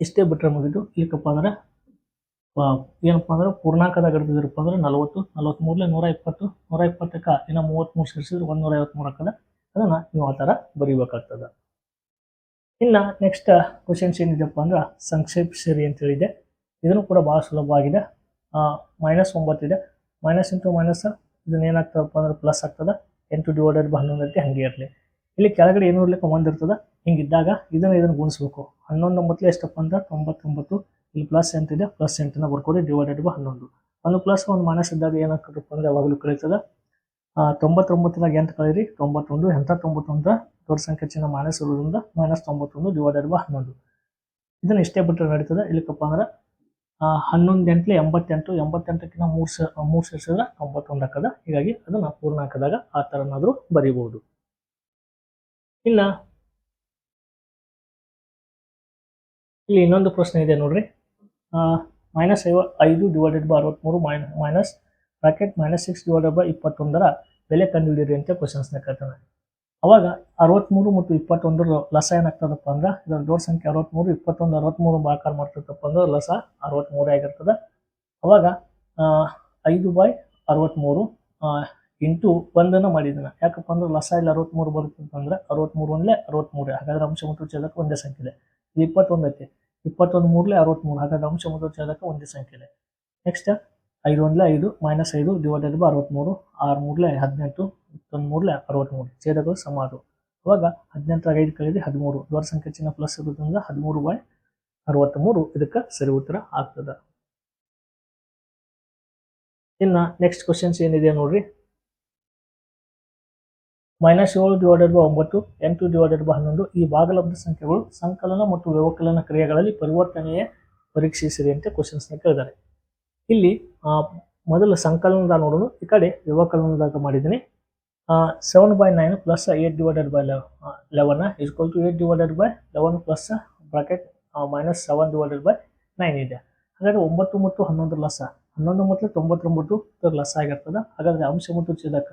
ಇಷ್ಟೇ ಬಿಟ್ಟರೆ ಮುಗಿದು ಏಕಪ್ಪ ಅಂದ್ರೆ ಏನಪ್ಪ ಅಂದ್ರೆ ಪೂರ್ಣಾಂಕದಾಗ ಹಿಡಿದಿದ್ರಪ್ಪ ಅಂದ್ರೆ ನಲವತ್ತು ನಲವತ್ತ್ಮೂರಲೆ ನೂರ ಇಪ್ಪತ್ತು ನೂರ ಇಪ್ಪತ್ತಕ್ಕೆ ಇನ್ನು ಮೂವತ್ತ್ಮೂರು ಸೇರಿಸಿದ್ರೆ ನೂರ ಐವತ್ತ್ಮೂರು ಆಗ್ತದೆ. ಅದನ್ನು ನೀವು ಆ ಥರ ಬರೀಬೇಕಾಗ್ತದೆ. ಇನ್ನು ನೆಕ್ಸ್ಟ್ ಕ್ವಶನ್ಸ್ ಏನಿದೆಯಪ್ಪ ಅಂದ್ರೆ ಸಂಕ್ಷೇಪಿಸಿರಿ ಅಂತ ಹೇಳಿದೆ. ಇದನ್ನು ಕೂಡ ಭಾಳ ಸುಲಭವಾಗಿದೆ ಮೈನಸ್ ಒಂಬತ್ತಿದೆ ಮೈನಸ್ ಇಂಟು ಮೈನಸ್ ಇದನ್ನ ಏನಾಗ್ತದಪ್ಪ ಅಂದ್ರೆ ಪ್ಲಸ್ ಆಗ್ತದೆ. ಎಂಟು ಡಿವೈಡೆಡ್ ಬೈ ಹನ್ನೊಂದು ಐತಿ ಹಂಗೆ ಇರಲಿ. ಇಲ್ಲಿ ಕೆಳಗಡೆ ಏನು ಇರ್ಲಿಕ್ಕೆ ಒಂದಿರ್ತದ ಹಿಂಗಿದ್ದಾಗ ಇದನ್ನು ಇದನ್ನು ಗುಣಿಸ್ಬೇಕು. ಹನ್ನೊಂದು ಒಂಬತ್ತಲೆ ಎಷ್ಟಪ್ಪ ಅಂದ್ರೆ ತೊಂಬತ್ತೊಂಬತ್ತು ಇಲ್ಲಿ ಪ್ಲಸ್ ಎಂಟಿದೆ ಪ್ಲಸ್ ಎಂಟನ್ನ ಬರ್ಕೊಡಿ ಡಿವೈಡೆಡ್ ಬೈ ಹನ್ನೊಂದು. ಒಂದು ಪ್ಲಸ್ ಒಂದು ಮೈನಸ್ ಇದ್ದಾಗ ಏನಾಗ್ತದಪ್ಪ ಅಂದ್ರೆ ಯಾವಾಗಲೂ ಕಳೀತದೆ? ತೊಂಬತ್ತೊಂಬತ್ತರಾಗ ಎಂಟು ಕಳೀರಿ? ತೊಂಬತ್ತೊಂದು. ಎಂಥ ತೊಂಬತ್ತೊಂದರ ದೊಡ್ಡ ಸಂಖ್ಯೆ ಚಿನ್ನ ಮೈನಸ್ ಇರೋದ್ರಿಂದ ಮೈನಸ್ ತೊಂಬತ್ತೊಂದು ಡಿವೈಡೆಡ್ ಬೈ ಹನ್ನೊಂದು. ಇದನ್ನ ಇಷ್ಟೇ ಬಿಟ್ಟರೆ ನಡೀತದೆ? ಇಲ್ಲಿಕಪ್ಪ ಅಂದ್ರೆ ಹನ್ನೊಂದು ಎಂಟ್ಲೆ ಎಂಬತ್ತೆಂಟು. ಎಂಬತ್ತೆಂಟಕ್ಕಿಂತ ಮೂರು ಸ, ಮೂರು ಸೇರಿಸಿದ್ರೆ ತೊಂಬತ್ತೊಂದು ಹಾಕದ ಹೀಗಾಗಿ ಅದನ್ನ ಹಾಕಿದಾಗ ಆ ಥರನಾದರೂ ಬರೀಬಹುದು. ಇಲ್ಲ ಇಲ್ಲಿ ಇನ್ನೊಂದು ಪ್ರಶ್ನೆ ಇದೆ ನೋಡ್ರಿ. ಮೈನಸ್ ಐವ ಐದು ಡಿವೈಡೆಡ್ ಬೈ ಅರವತ್ತ್ಮೂರು ಮೈನ minus bracket minus six divided by ಇಪ್ಪತ್ತೊಂದರ ಬೆಲೆ ಕಂಡುಹಿಡಿಯಿರಿ ಅಂತ ಕ್ವಶನ್ಸ್ನ ಕೇಳ್ತಾನೆ ಅವಾಗ ಅರವತ್ತ್ಮೂರು ಮತ್ತು ಇಪ್ಪತ್ತೊಂದರ ಲಸ ಏನಾಗ್ತದಪ್ಪ ಅಂದ್ರೆ ಇದರ ದೊಡ್ಡ ಸಂಖ್ಯೆ ಅರವತ್ತ್ಮೂರು ಇಪ್ಪತ್ತೊಂದು ಅರವತ್ತ್ಮೂರು ಬಾಕಾರ ಮಾಡ್ತಿರ್ತಪ್ಪ ಅಂದ್ರೆ ಲಸ ಅರವತ್ತ್ಮೂರೇ ಆಗಿರ್ತದೆ. ಅವಾಗ ಐದು ಬೈ ಅರವತ್ತ್ಮೂರು ಇಂಟು ಒಂದನ್ನು ಮಾಡಿದ್ದಾನೆ ಯಾಕಪ್ಪ ಅಂದ್ರೆ ಲಸ ಇಲ್ಲಿ ಅರವತ್ತ್ಮೂರು ಬರುತ್ತೆ ಅಂತಂದ್ರೆ ಅರವತ್ತ್ಮೂರು ಒಂದಲೇ ಅರವತ್ತ್ಮೂರೇ ಹಾಗಾದ್ರೆ ಅಂಶ ಮತ್ತು ಚದಕ್ಕೆ ಒಂದೇ ಸಂಖ್ಯೆ ಇದೆ ಇಲ್ಲಿ ಇಪ್ಪತ್ತೊಂದು ಐತಿ ಇಪ್ಪತ್ತೊಂದು ಮೂರಲೆ ಅರವತ್ತ್ಮೂರು ಹಾಗಾದ್ರೆ ಅಂಶ ಮತ್ತು ಛೇದಕ ಒಂದೇ ಸಂಖ್ಯೆ ಇದೆ ನೆಕ್ಸ್ಟ್ ಐದು ಒಂದಲೇ ಐದು ಮೈನಸ್ ಐದು ಡಿವೈಡೆಡ್ ಬೈ ಅರವತ್ತ್ಮೂರು ಆರು ಮೂರ್ಲೆ ಹದಿನೆಂಟು ಇಪ್ಪತ್ತೊಂದು ಮೂರಲೆ ಅರವತ್ತ್ಮೂರು ಛೇದಗಳು ಸಮಾರು ಅವಾಗ ಹದಿನೆಂಟರಾಗ ಐದು ಕಳೆದು ಹದಿಮೂರು. ದೊಡ್ಡ ಸಂಖ್ಯೆ ಚಿಹ್ನೆ ಪ್ಲಸ್ ಇರೋದ್ರಿಂದ ಹದಿಮೂರು ಬೈ ಅರವತ್ತ್ಮೂರು ಇದಕ್ಕೆ ಸರಿ ಉತ್ತರ ಆಗ್ತದೆ. ಇನ್ನು ನೆಕ್ಸ್ಟ್ ಕ್ವಶನ್ಸ್ ಏನಿದೆ ನೋಡ್ರಿ? ಮೈನಸ್ ಏಳು ಡಿವೈಡೆಡ್ ಬೈ ಒಂಬತ್ತು, ಎಂಟು ಡಿವೈಡೆಡ್ ಬೈ ಹನ್ನೊಂದು ಈ ಭಾಗಲಬ್ಧ ಸಂಖ್ಯೆಗಳು ಸಂಕಲನ ಮತ್ತು ವ್ಯವಕಲನ ಕ್ರಿಯೆಗಳಲ್ಲಿ ಪರಿವರ್ತನೆಯ ಪರೀಕ್ಷಿಸಿದೆ ಅಂತ ಕ್ವಶನ್ಸ್ನ ಕೇಳಿದ್ದಾರೆ. ಇಲ್ಲಿ ಮೊದಲು ಸಂಕಲನದ ನೋಡೋಣ. ಈ ಕಡೆ ವ್ಯವಕಲನದಾಗ ಮಾಡಿದ್ದೀನಿ. Seven by nine plus eight divided by eleven equal to eight divided by eleven plus bracket minus seven divided by nine ಇದೆ. ಹಾಗಾದರೆ ಒಂಬತ್ತು ಮತ್ತು ಹನ್ನೊಂದು ಲಸ ಹನ್ನೊಂದು ಮತ್ತು ತೊಂಬತ್ತೊಂಬತ್ತು ಲಸ ಆಗಿರ್ತದೆ. ಹಾಗಾದರೆ ಅಂಶ ಮತ್ತು ಛೇದಕ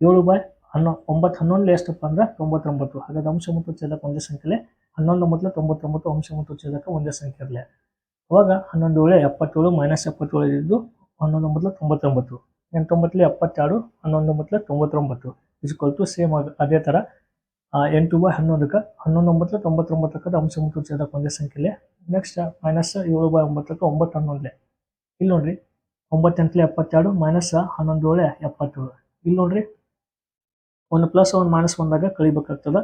ಏಳು ಬೈ ಹನ್ನೊ ಒಂಬತ್ತು ಹನ್ನೊಂದು ಎಷ್ಟಪ್ಪ ಅಂದ್ರೆ ತೊಂಬತ್ತೊಂಬತ್ತು. ಹಾಗಾದ ಅಂಶ ಮತ್ತು ಛೇದಕ ಒಂದೇ ಸಂಖ್ಯೆಲೆ, ಹನ್ನೊಂದು ಮೊದಲು ತೊಂಬತ್ತೊಂಬತ್ತು, ಅಂಶ ಮತ್ತು ಛೇದಕ ಒಂದೇ ಸಂಖ್ಯೆ ಇರಲಿ ಅವಾಗ ಹನ್ನೊಂದು ಏಳು ಎಪ್ಪತ್ತೇಳು ಮೈನಸ್ ಎಪ್ಪತ್ತೇಳು ಇದ್ದು ಹನ್ನೊಂದು ಮೊದಲು ತೊಂಬತ್ತೊಂಬತ್ತು. ಎಂಟೊಂಬತ್ತಲೆ ಎಪ್ಪತ್ತೆರಡು ಹನ್ನೊಂದು ಮೊದಲು ತೊಂಬತ್ತೊಂಬತ್ತು. ಇಸ್ಕೊಲ್ ಟು ಸೇಮ್ ಅದೇ ಥರ ಎಂಟು ಬೈ ಹನ್ನೊಂದಕ್ಕೆ ಹನ್ನೊಂದು ಒಂಬತ್ತು ತೊಂಬತ್ತೊಂಬತ್ತಕ್ಕೆ ಅಂಶ ಮತ್ತು ಛೇದಕ ಒಂದೇ ಸಂಖ್ಯೆಲೆ. ನೆಕ್ಸ್ಟ್ ಮೈನಸ್ ಏಳು ಬೈ ಒಂಬತ್ತಕ್ಕೆ ಒಂಬತ್ತು ಹನ್ನೊಂದಲೆ ಇಲ್ಲಿ ನೋಡ್ರಿ, ಒಂಬತ್ತೆಂಟಲೆ ಎಪ್ಪತ್ತೆರಡು ಮೈನಸ್ ಹನ್ನೊಂದು ಏಳೆ ಎಪ್ಪತ್ತೇಳು. ಇಲ್ಲಿ ನೋಡ್ರಿ ಒಂದು ಪ್ಲಸ್ ಒಂದು ಮೈನಸ್ ಒಂದಾಗ ಕಳಿಬೇಕಾಗ್ತದೆ.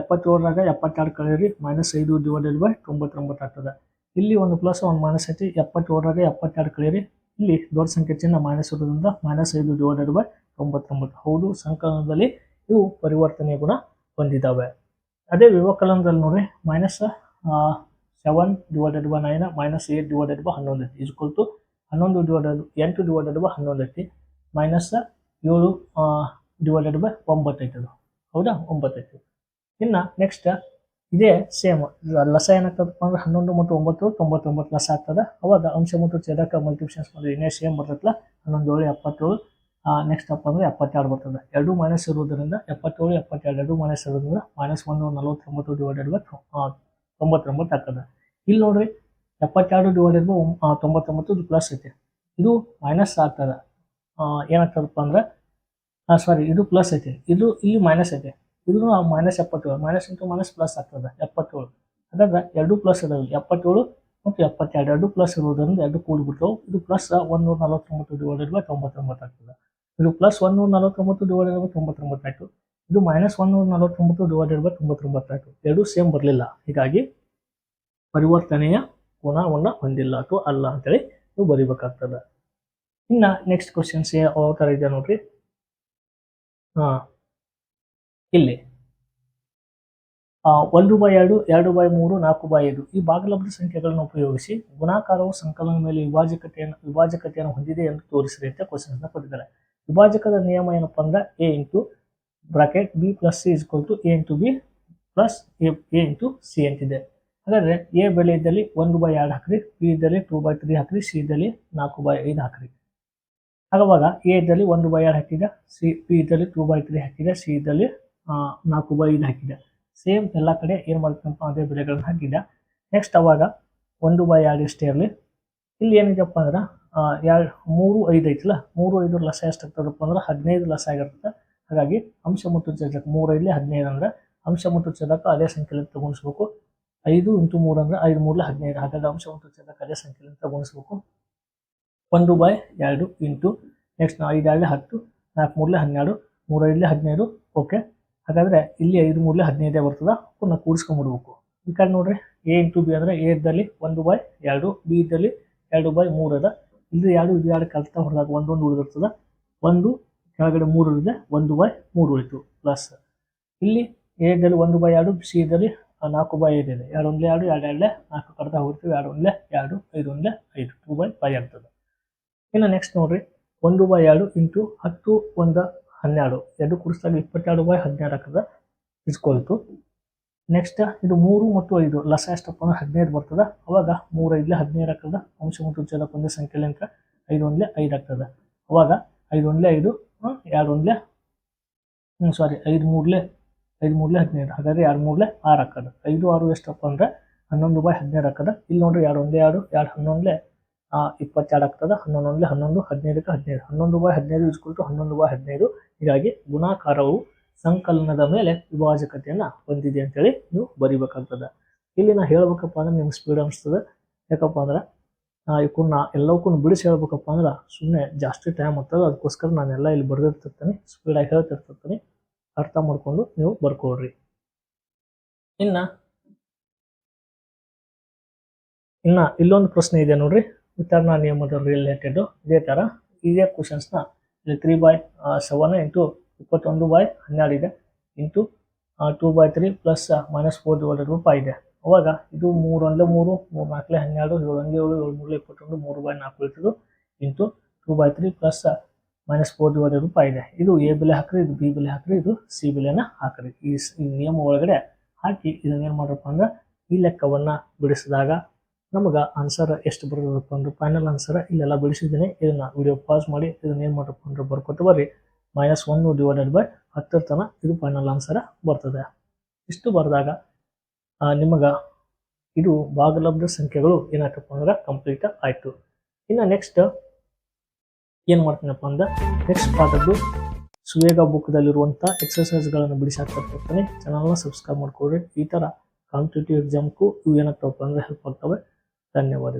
ಎಪ್ಪತ್ತೇಳರಾಗ ಎಪ್ಪತ್ತೆರಡು ಕಳೀರಿ ಮೈನಸ್ ಐದು ಡಿವೈಡೆಡ್ ಬೈ ತೊಂಬತ್ತೊಂಬತ್ತು ಆಗ್ತದೆ. ಇಲ್ಲಿ ಒಂದು ಪ್ಲಸ್ ಒಂದು ಮೈನಸ್ ಐತಿ, ಎಪ್ಪತ್ತೇಳರಾಗ ಎಪ್ಪತ್ತೆರಡು ಕಳೀರಿ ಇಲ್ಲಿ ದೊಡ್ಡ ಸಂಖ್ಯೆ ಚಿಹ್ನೆ ಮೈನಸ್ ಇರೋದ್ರಿಂದ ಮೈನಸ್ ಐದು ಡಿವೈಡೆಡ್ ಬೈ ತೊಂಬತ್ತೊಂಬತ್ತು. ಹೌದು, ಸಂಕಲನದಲ್ಲಿ ಇವು ಪರಿವರ್ತನೆ ಗುಣ ಹೊಂದಿದ್ದಾವೆ ಅದೇ ವಿವಕಲನದಲ್ಲಿ ನೋಡಿ minus seven divided by nine minus eight divided by ಹನ್ನೊಂದು ಐತಿ. ಇಸ್ಕೊಲ್ ಟು ಹನ್ನೊಂದು ಡಿವೈಡೆಡ್ ಎಂಟು ಡಿವೈಡೆಡ್ ಬೈ ಹನ್ನೊಂದು ಐತಿ. ಮೈನಸ್ ಏಳು ಡಿವೈಡೆಡ್ ಬೈ ಒಂಬತ್ತು ಐತದು ಹೌದಾ? ಒಂಬತ್ತು ಐತಿ ಇನ್ನು ನೆಕ್ಸ್ಟ್ ಇದೇ ಸೇಮ್ ಲಸ ಏನಾಗ್ತದಪ್ಪ ಅಂದ್ರೆ ಹನ್ನೊಂದು ಮತ್ತು ಒಂಬತ್ತು, ತೊಂಬತ್ತೊಂಬತ್ತು ಲಸ ಆಗ್ತದೆ. ಅವಾಗ ಅಂಶ ಮತ್ತು ಛೇದಕ ಮಲ್ಟಿಪ್ಷನ್ಸ್ ಮಾಡಿದ್ರೆ ಇನ್ನೇ ಸೇಮ್ ಬರ್ತೈತಲ್ಲ ಹನ್ನೊಂದು ಏಳು, ಎಪ್ಪತ್ತೇಳು. ನೆಕ್ಸ್ಟ್ ಅಪ್ಪ ಅಂದ್ರೆ ಎಪ್ಪತ್ತೆರಡು ಬರ್ತದೆ. ಎರಡು ಮೈನಸ್ ಇರೋದ್ರಿಂದ ಎಪ್ಪತ್ತೇಳು, ಎಪ್ಪತ್ತೆರಡು, ಎರಡು ಮೈನಸ್ ಇರೋದ್ರಿಂದ ಮೈನಸ್ ಒಂದು, ನಲವತ್ತೊಂಬತ್ತು ಡಿವೈಡೆಡ್ ಬೈ ತೊಂಬತ್ತೊಂಬತ್ತು ಆಗ್ತದೆ. ಇಲ್ಲಿ ನೋಡ್ರಿ, ಎಪ್ಪತ್ತೆರಡು ಡಿವೈಡೆಡ್ ಬೈ ತೊಂಬತ್ತೊಂಬತ್ತು ಪ್ಲಸ್ ಐತೆ. ಇದು ಮೈನಸ್ ಆಗ್ತದೆ. ಏನಾಗ್ತದಪ್ಪ ಅಂದ್ರೆ ಸಾರಿ ಇದು ಪ್ಲಸ್ ಐತೆ. ಇದು ಇಲ್ಲಿ ಮೈನಸ್ ಐತೆ. ಇದು ಮೈನಸ್ ಎಪ್ಪತ್ತೇಳು. ಮೈನಸ್ ಇಂಟು ಮೈನಸ್ ಪ್ಲಸ್ ಆಗ್ತದೆ. ಎಪ್ಪತ್ತೇಳು. ಹಾಗಾದ್ರೆ ಎರಡು ಪ್ಲಸ್ ಇದಾವೆ. ಎಪ್ಪತ್ತೇಳು ಮತ್ತು ಎಪ್ಪತ್ತೆರಡು. ಎರಡು ಪ್ಲಸ್ ಇರೋದ್ರಿಂದ ಎರಡು ಕೂಡಿಬಿಡ್ತಾವೆ ಇದು ಪ್ಲಸ್ ಒಂದೂರ ನಲವತ್ತೊಂಬತ್ತು ಡಿವೈಡೆಡ್ ಬೈ ತೊಂಬತ್ತೊಂಬತ್ತು ಆಗ್ತದೆ. ಇದು ಪ್ಲಸ್ ಒಂದೂರ ನಲವತ್ತೊಂಬತ್ತು ಡಿವೈಡೆಡ್ ಬೈ ತೊಂಬತ್ತೊಂಬತ್ತು ಆಯಿತು. ಇದು ಮೈನಸ್ ಒಂದೂರ ನಲವತ್ತೊಂಬತ್ತು ಡಿವೈಡೆಡ್ ಬೈ ತೊಂಬತ್ತೊಂಬತ್ತು ಆಯಿತು. ಎರಡು ಸೇಮ್ ಬರಲಿಲ್ಲ. ಹೀಗಾಗಿ ಪರಿವರ್ತನೆಯ ಗುಣವನ್ನು ಹೊಂದಿಲ್ಲ ಅಥವಾ ಅಲ್ಲ ಅಂತೇಳಿ ನೀವು ಬರಿಬೇಕಾಗ್ತದೆ. ಇನ್ನು ನೆಕ್ಸ್ಟ್ ಕ್ವಶನ್ಸ್ ಯಾವ ಥರ ಇದೆ ನೋಡ್ರಿ. ಹಾ ಇಲ್ಲಿ. ಒಂದು ಬೈ ಎರಡು ಎರಡು ಬೈ ಮೂರು, ನಾಲ್ಕು ಬೈ ಐದು. ಈ ಭಾಗಲಬ್ಧ ಸಂಖ್ಯೆಗಳನ್ನು ಉಪಯೋಗಿಸಿ ಗುಣಾಕಾರವು ಸಂಕಲನ ಮೇಲೆ ವಿಭಾಜಕತೆಯನ್ನು ವಿಭಾಜಕತೆಯನ್ನು ಹೊಂದಿದೆ ಎಂದು ತೋರಿಸಿದೆ ಅಂತ ಕ್ವಶನ್ಸ್ನ ಕೊಟ್ಟಿದ್ದಾರೆ. ವಿಭಾಜಕದ ನಿಯಮ ಏನಪ್ಪ ಅಂದ್ರೆ A into bracket B plus C equal to A into B plus A A into C ಅಂತಿದೆ. ಹಾಗಾದ್ರೆ ಎ ಬೆಲೆ ಇದ್ದಲ್ಲಿ ಒಂದು ಬೈ ಎರಡು ಹಾಕ್ರಿ ಬಿ ಇದ್ದಲ್ಲಿ ಟೂ ಬೈ ತ್ರೀ ಹಾಕ್ರಿ ಸಿ ಇದ್ದಲ್ಲಿ ನಾಲ್ಕು ಬೈ ಐದು ಹಾಕ್ರಿ. ಹಾಗಾವಾಗ ಎ ಇದ್ದಲ್ಲಿ ಒಂದು ಬೈ ಆರ್ ಹಾಕಿದೆ ಸಿ ಪಿ ಇದ್ದಲ್ಲಿ ಟೂ ಬೈ ತ್ರೀ ಹಾಕಿದೆ ಸಿ ಇದ್ದಲ್ಲಿ ನಾಲ್ಕು ಬೈ ಐದು ಹಾಕಿದೆ. ಸೇಮ್ ಎಲ್ಲ ಕಡೆ ಏನು ಮಾಡ್ತೀನಪ್ಪ ಅದೇ ಬೆಲೆಗಳನ್ನು ಹಾಕಿದೆ. ನೆಕ್ಸ್ಟ್ ಅವಾಗ ಒಂದು ಬೈ ಎರಡು ಇಷ್ಟೇ ಇರಲಿ, ಇಲ್ಲಿ ಏನಿದೆಪ್ಪ ಅಂದ್ರೆ ಎರಡು, ಮೂರು ಐದು ಐತಲ್ಲ, ಮೂರು ಐದು ಲಸ ಎಷ್ಟು ಆಗ್ತದಪ್ಪ ಅಂದ್ರೆ ಹದಿನೈದು ಲಸ ಆಗಿರ್ತದೆ ಹಾಗಾಗಿ ಅಂಶ ಮತ್ತು ಛೇದಕ ಮೂರು ಐದಲಿ ಹದಿನೈದು ಅಂದ್ರೆ ಅಂಶ ಮತ್ತು ಛೇದಕ ಅದೇ ಸಂಖ್ಯೆಯಲ್ಲಿ ತಗೊಂಡಿಸ್ಬೇಕು. ಐದು ಇಂಟು ಮೂರು ಅಂದ್ರೆ ಐದು ಮೂರಲೆ ಹದಿನೈದು. ಹಾಗಾಗಿ ಅಂಶ ಮತ್ತು ಛೇದಕ ಅದೇ ಸಂಖ್ಯೆಯಲ್ಲಿ ತಗೊಣಿಸ್ಬೇಕು ಒಂದು ಬೈ ಎರಡು ಇಂಟು ನೆಕ್ಸ್ಟ್ ಐದು ಐದಾಗಲೇ ಹತ್ತು, ನಾಲ್ಕು ಮೂರಲೆ ಹನ್ನೆರಡು ಮೂರು ಐದಲೇ ಹದಿನೈದು ಓಕೆ ಹಾಗಾದರೆ ಇಲ್ಲಿ ಐದು ಮೂರಲೆ ಹದಿನೈದೇ ಬರ್ತದೆ, ಪುನಃ ಕೂಡಿಸ್ಕೊಂಡ್ಬಿಡ್ಬೇಕು. ಈ ಕಡೆ ನೋಡ್ರಿ ಎ ಇಂಟು ಬಿ ಅಂದರೆ ಎ ಇದ್ದಲ್ಲಿ ಒಂದು ಬೈ ಎರಡು ಬಿ ಇದ್ದಲ್ಲಿ ಎರಡು ಬೈ ಮೂರು ಅದ. ಇಲ್ಲಿ ಎರಡು ಇದು ಎರಡು ಕಲ್ತಾ ಹೊಡೆದಾಗ ಒಂದೊಂದು ಉಳಿದಿರ್ತದೆ. ಒಂದು, ಕೆಳಗಡೆ ಮೂರು ಇದೆ ಒಂದು ಬೈ ಮೂರು ಉಳಿತು ಪ್ಲಸ್ ಇಲ್ಲಿ ಎ ಇದ್ದಲ್ಲಿ ಒಂದು ಬೈ ಎರಡು ಸಿ ಇದ್ದಲ್ಲಿ ನಾಲ್ಕು ಬೈ ಐದು ಇದೆ. ಎರಡು ಒಂದ್ಲೆ ಎರಡು ಎರಡು ಎರಡಲೇ ನಾಲ್ಕು ಕಡ್ತಾ ಹೋಗ್ತೀವಿ ಎರಡು ಒಂದ್ಲೆ ಎರಡು ಐದು ಒಂದ್ಲೆ ಐದು ಟೂ ಬೈ ಫೈ ಆಗ್ತದೆ. ಇನ್ನು ನೆಕ್ಸ್ಟ್ ನೋಡ್ರಿ. ಒಂದು ಬೈ ಎರಡು ಇಂಟು ಹತ್ತು ಒಂದು ಹನ್ನೆರಡು. ಎರಡು ಕೂಡಿಸಿದಾಗ ಇಪ್ಪತ್ತೆರಡು ಬೈ ಹದಿನಾರು ಹಾಕಿದ್ರೆ ಇಸ್ಕೊಳ್ತು. ನೆಕ್ಸ್ಟ್ ಇದು ಮೂರು ಮತ್ತು ಐದು. ಲಸ ಎಷ್ಟಪ್ಪ ಅಂದ್ರೆ ಹದಿನೈದು ಬರ್ತದೆ. ಅವಾಗ ಮೂರು ಐದ್ಲೆ ಹದಿನೈದು ಹಾಕದ ಅಂಶ ಮತ್ತು ಛೇದಕ ಒಂದೇ ಸಂಖ್ಯೆ ಅಂತ ಐದು ಒಂದ್ಲೆ ಐದು ಆಗ್ತದೆ. ಅವಾಗ ಐದು ಒಂದ್ಲೆ ಐದು ಎರಡು ಒಂದ್ಲೆ ಹ್ಞೂ ಸಾರಿ ಐದು ಮೂರ್ಲೆ ಐದು ಮೂರ್ಲೆ ಹದಿನೈದು. ಹಾಗಾದ್ರೆ ಎರಡು ಮೂರ್ಲೆ ಆರು ಹಾಕದ ಐದು ಆರು ಎಷ್ಟಪ್ಪ ಅಂದ್ರೆ ಹನ್ನೊಂದು ಬೈ ಹದಿನೈದು ಹಾಕದ ಇಲ್ಲಿ ನೋಡ್ರಿ ಎರಡು ಒಂದೇ ಎರಡು ಎರಡು ಹನ್ನೊಂದ್ಲೆ ಇಪ್ಪತ್ತೆರಡು ಆಗ್ತದೆ. ಹನ್ನೊಂದು ಒಂದ್ಲೆ ಹನ್ನೊಂದು, ಹದಿನೈದಕ್ಕೆ ಹದಿನೈದು. ಹನ್ನೊಂದು ಬೈ ಹದಿನೈದು ಇಸ್ಕೊಳ್ತು ಹನ್ನೊಂದು ಬೈ ಹದಿನೈದು. ಹೀಗಾಗಿ ಗುಣಾಕಾರವು ಸಂಕಲನದ ಮೇಲೆ ವಿಭಾಜಕತೆಯನ್ನು ಹೊಂದಿದೆ ಅಂತೇಳಿ ನೀವು ಬರಿಬೇಕಾಗ್ತದೆ. ಇಲ್ಲಿ ನಾ ಹೇಳ್ಬೇಕಪ್ಪ ಅಂದ್ರೆ ನಿಮ್ಗೆ ಸ್ಪೀಡ್ ಅನಿಸ್ತದೆ. ಯಾಕಪ್ಪ ಅಂದ್ರೆ ಇವಕ್ಕನ್ನ ಎಲ್ಲವಕ್ಕೂ ಬಿಡಿಸಿ ಹೇಳ್ಬೇಕಪ್ಪ ಅಂದ್ರೆ ಸುಮ್ಮನೆ ಜಾಸ್ತಿ ಟೈಮ್ ಆಗ್ತದೆ ಅದಕ್ಕೋಸ್ಕರ ನಾನೆಲ್ಲ ಇಲ್ಲಿ ಬರೆದಿರ್ತಿರ್ತೀನಿ ಸ್ಪೀಡಾಗಿ ಹೇಳ್ತಿರ್ತಿರ್ತೀನಿ ಅರ್ಥ ಮಾಡ್ಕೊಂಡು ನೀವು ಬರ್ಕೊಳ್ರಿ. ಇನ್ನ ಇನ್ನ ಇಲ್ಲೊಂದು ಪ್ರಶ್ನೆ ಇದೆ ನೋಡ್ರಿ. ವಿತರಣಾ ನಿಯಮದ ರಿಲೇಟೆಡ್ ಇದೇ ಥರ ಇದೇ ಕ್ವಶನ್ಸ್ನ ಇಲ್ಲಿ ತ್ರೀ ಬೈ ಸೆವೆನ್ ಇಂಟು ಇಪ್ಪತ್ತೊಂದು ಬೈ ಹನ್ನೆರಡು ಇದೆ. Into two by three plus minus four divided by ಇದೆ. ಅವಾಗ ಇದು ಮೂರು ಒಂದೇ ಮೂರು ಮೂರು ನಾಲ್ಕಲೆ ಹನ್ನೆರಡು, ಏಳು ಒಂದೇ ಏಳು ಏಳು ಮೂರಲೆ ಇಪ್ಪತ್ತೊಂದು, ಮೂರು ಬೈ ನಾಲ್ಕು ಇರ್ತದೆ. Into two by three plus minus four divided by ಇದೆ. ಇದು ಎ ಬೆಲೆ ಹಾಕ್ರಿ, ಇದು ಬಿ ಬೆಲೆ ಹಾಕ್ರಿ, ಇದು ಸಿ ಬೆಲೆನ ಹಾಕ್ರಿ. ಈ ನಿಯಮ ಒಳಗಡೆ ಹಾಕಿ ಇದನ್ನೇನು ಮಾಡ್ರಪ್ಪ ಅಂದ್ರೆ ಈ ಲೆಕ್ಕವನ್ನು ಬಿಡಿಸಿದಾಗ ನಮಗೆ ಆನ್ಸರ್ ಎಷ್ಟು ಬರ್ತದಪ್ಪ ಅಂದ್ರೆ ಫೈನಲ್ ಆನ್ಸರ್ ಇಲ್ಲೆಲ್ಲ ಬಿಡಿಸಿದ್ದೀನಿ. ಇದನ್ನ ವಿಡಿಯೋ ಪಾಸ್ ಮಾಡಿ, ಇದನ್ನ ಏನು ಮಾಡಪ್ಪ ಅಂದ್ರೆ ಬರ್ಕೊತ ಬರ್ರಿ. ಮೈನಸ್ ಒನ್ ಡಿವೈಡೆಡ್ ಬೈ ಹತ್ತರ ತನಕ ಇದು ಫೈನಲ್ ಆನ್ಸರ್ ಬರ್ತದೆ. ಇಷ್ಟು ಬರೆದಾಗ ನಿಮಗೆ ಇದು ಭಾಗಲಬ್ಧ ಸಂಖ್ಯೆಗಳು ಏನಾಯ್ತಪ್ಪ ಅಂದ್ರೆ ಕಂಪ್ಲೀಟ್ ಆಯಿತು. ಇನ್ನು ನೆಕ್ಸ್ಟ್ ಏನು ಮಾಡ್ತೀನಪ್ಪ ಅಂದ್ರೆ ನೆಕ್ಸ್ಟ್ ಪಾಠದ್ದು ಸುವೇಗ ಬುಕ್ದಲ್ಲಿರುವಂಥ ಎಕ್ಸಸೈಸ್ಗಳನ್ನು ಬಿಡಿಸಾಕ್ತಾ ಚಾನಲ್ನ ಸಬ್ಸ್ಕ್ರೈಬ್ ಮಾಡ್ಕೊಡ್ರಿ ಈ ಥರ ಕಾಂಪಿಟೇಟಿವ್ ಎಕ್ಸಾಮ್ಗೂ ಇವು ಏನಾಗ್ತವಪ್ಪ ಅಂದ್ರೆ ಹೆಲ್ಪ್ ಆಗ್ತವೆ. धन्यवाद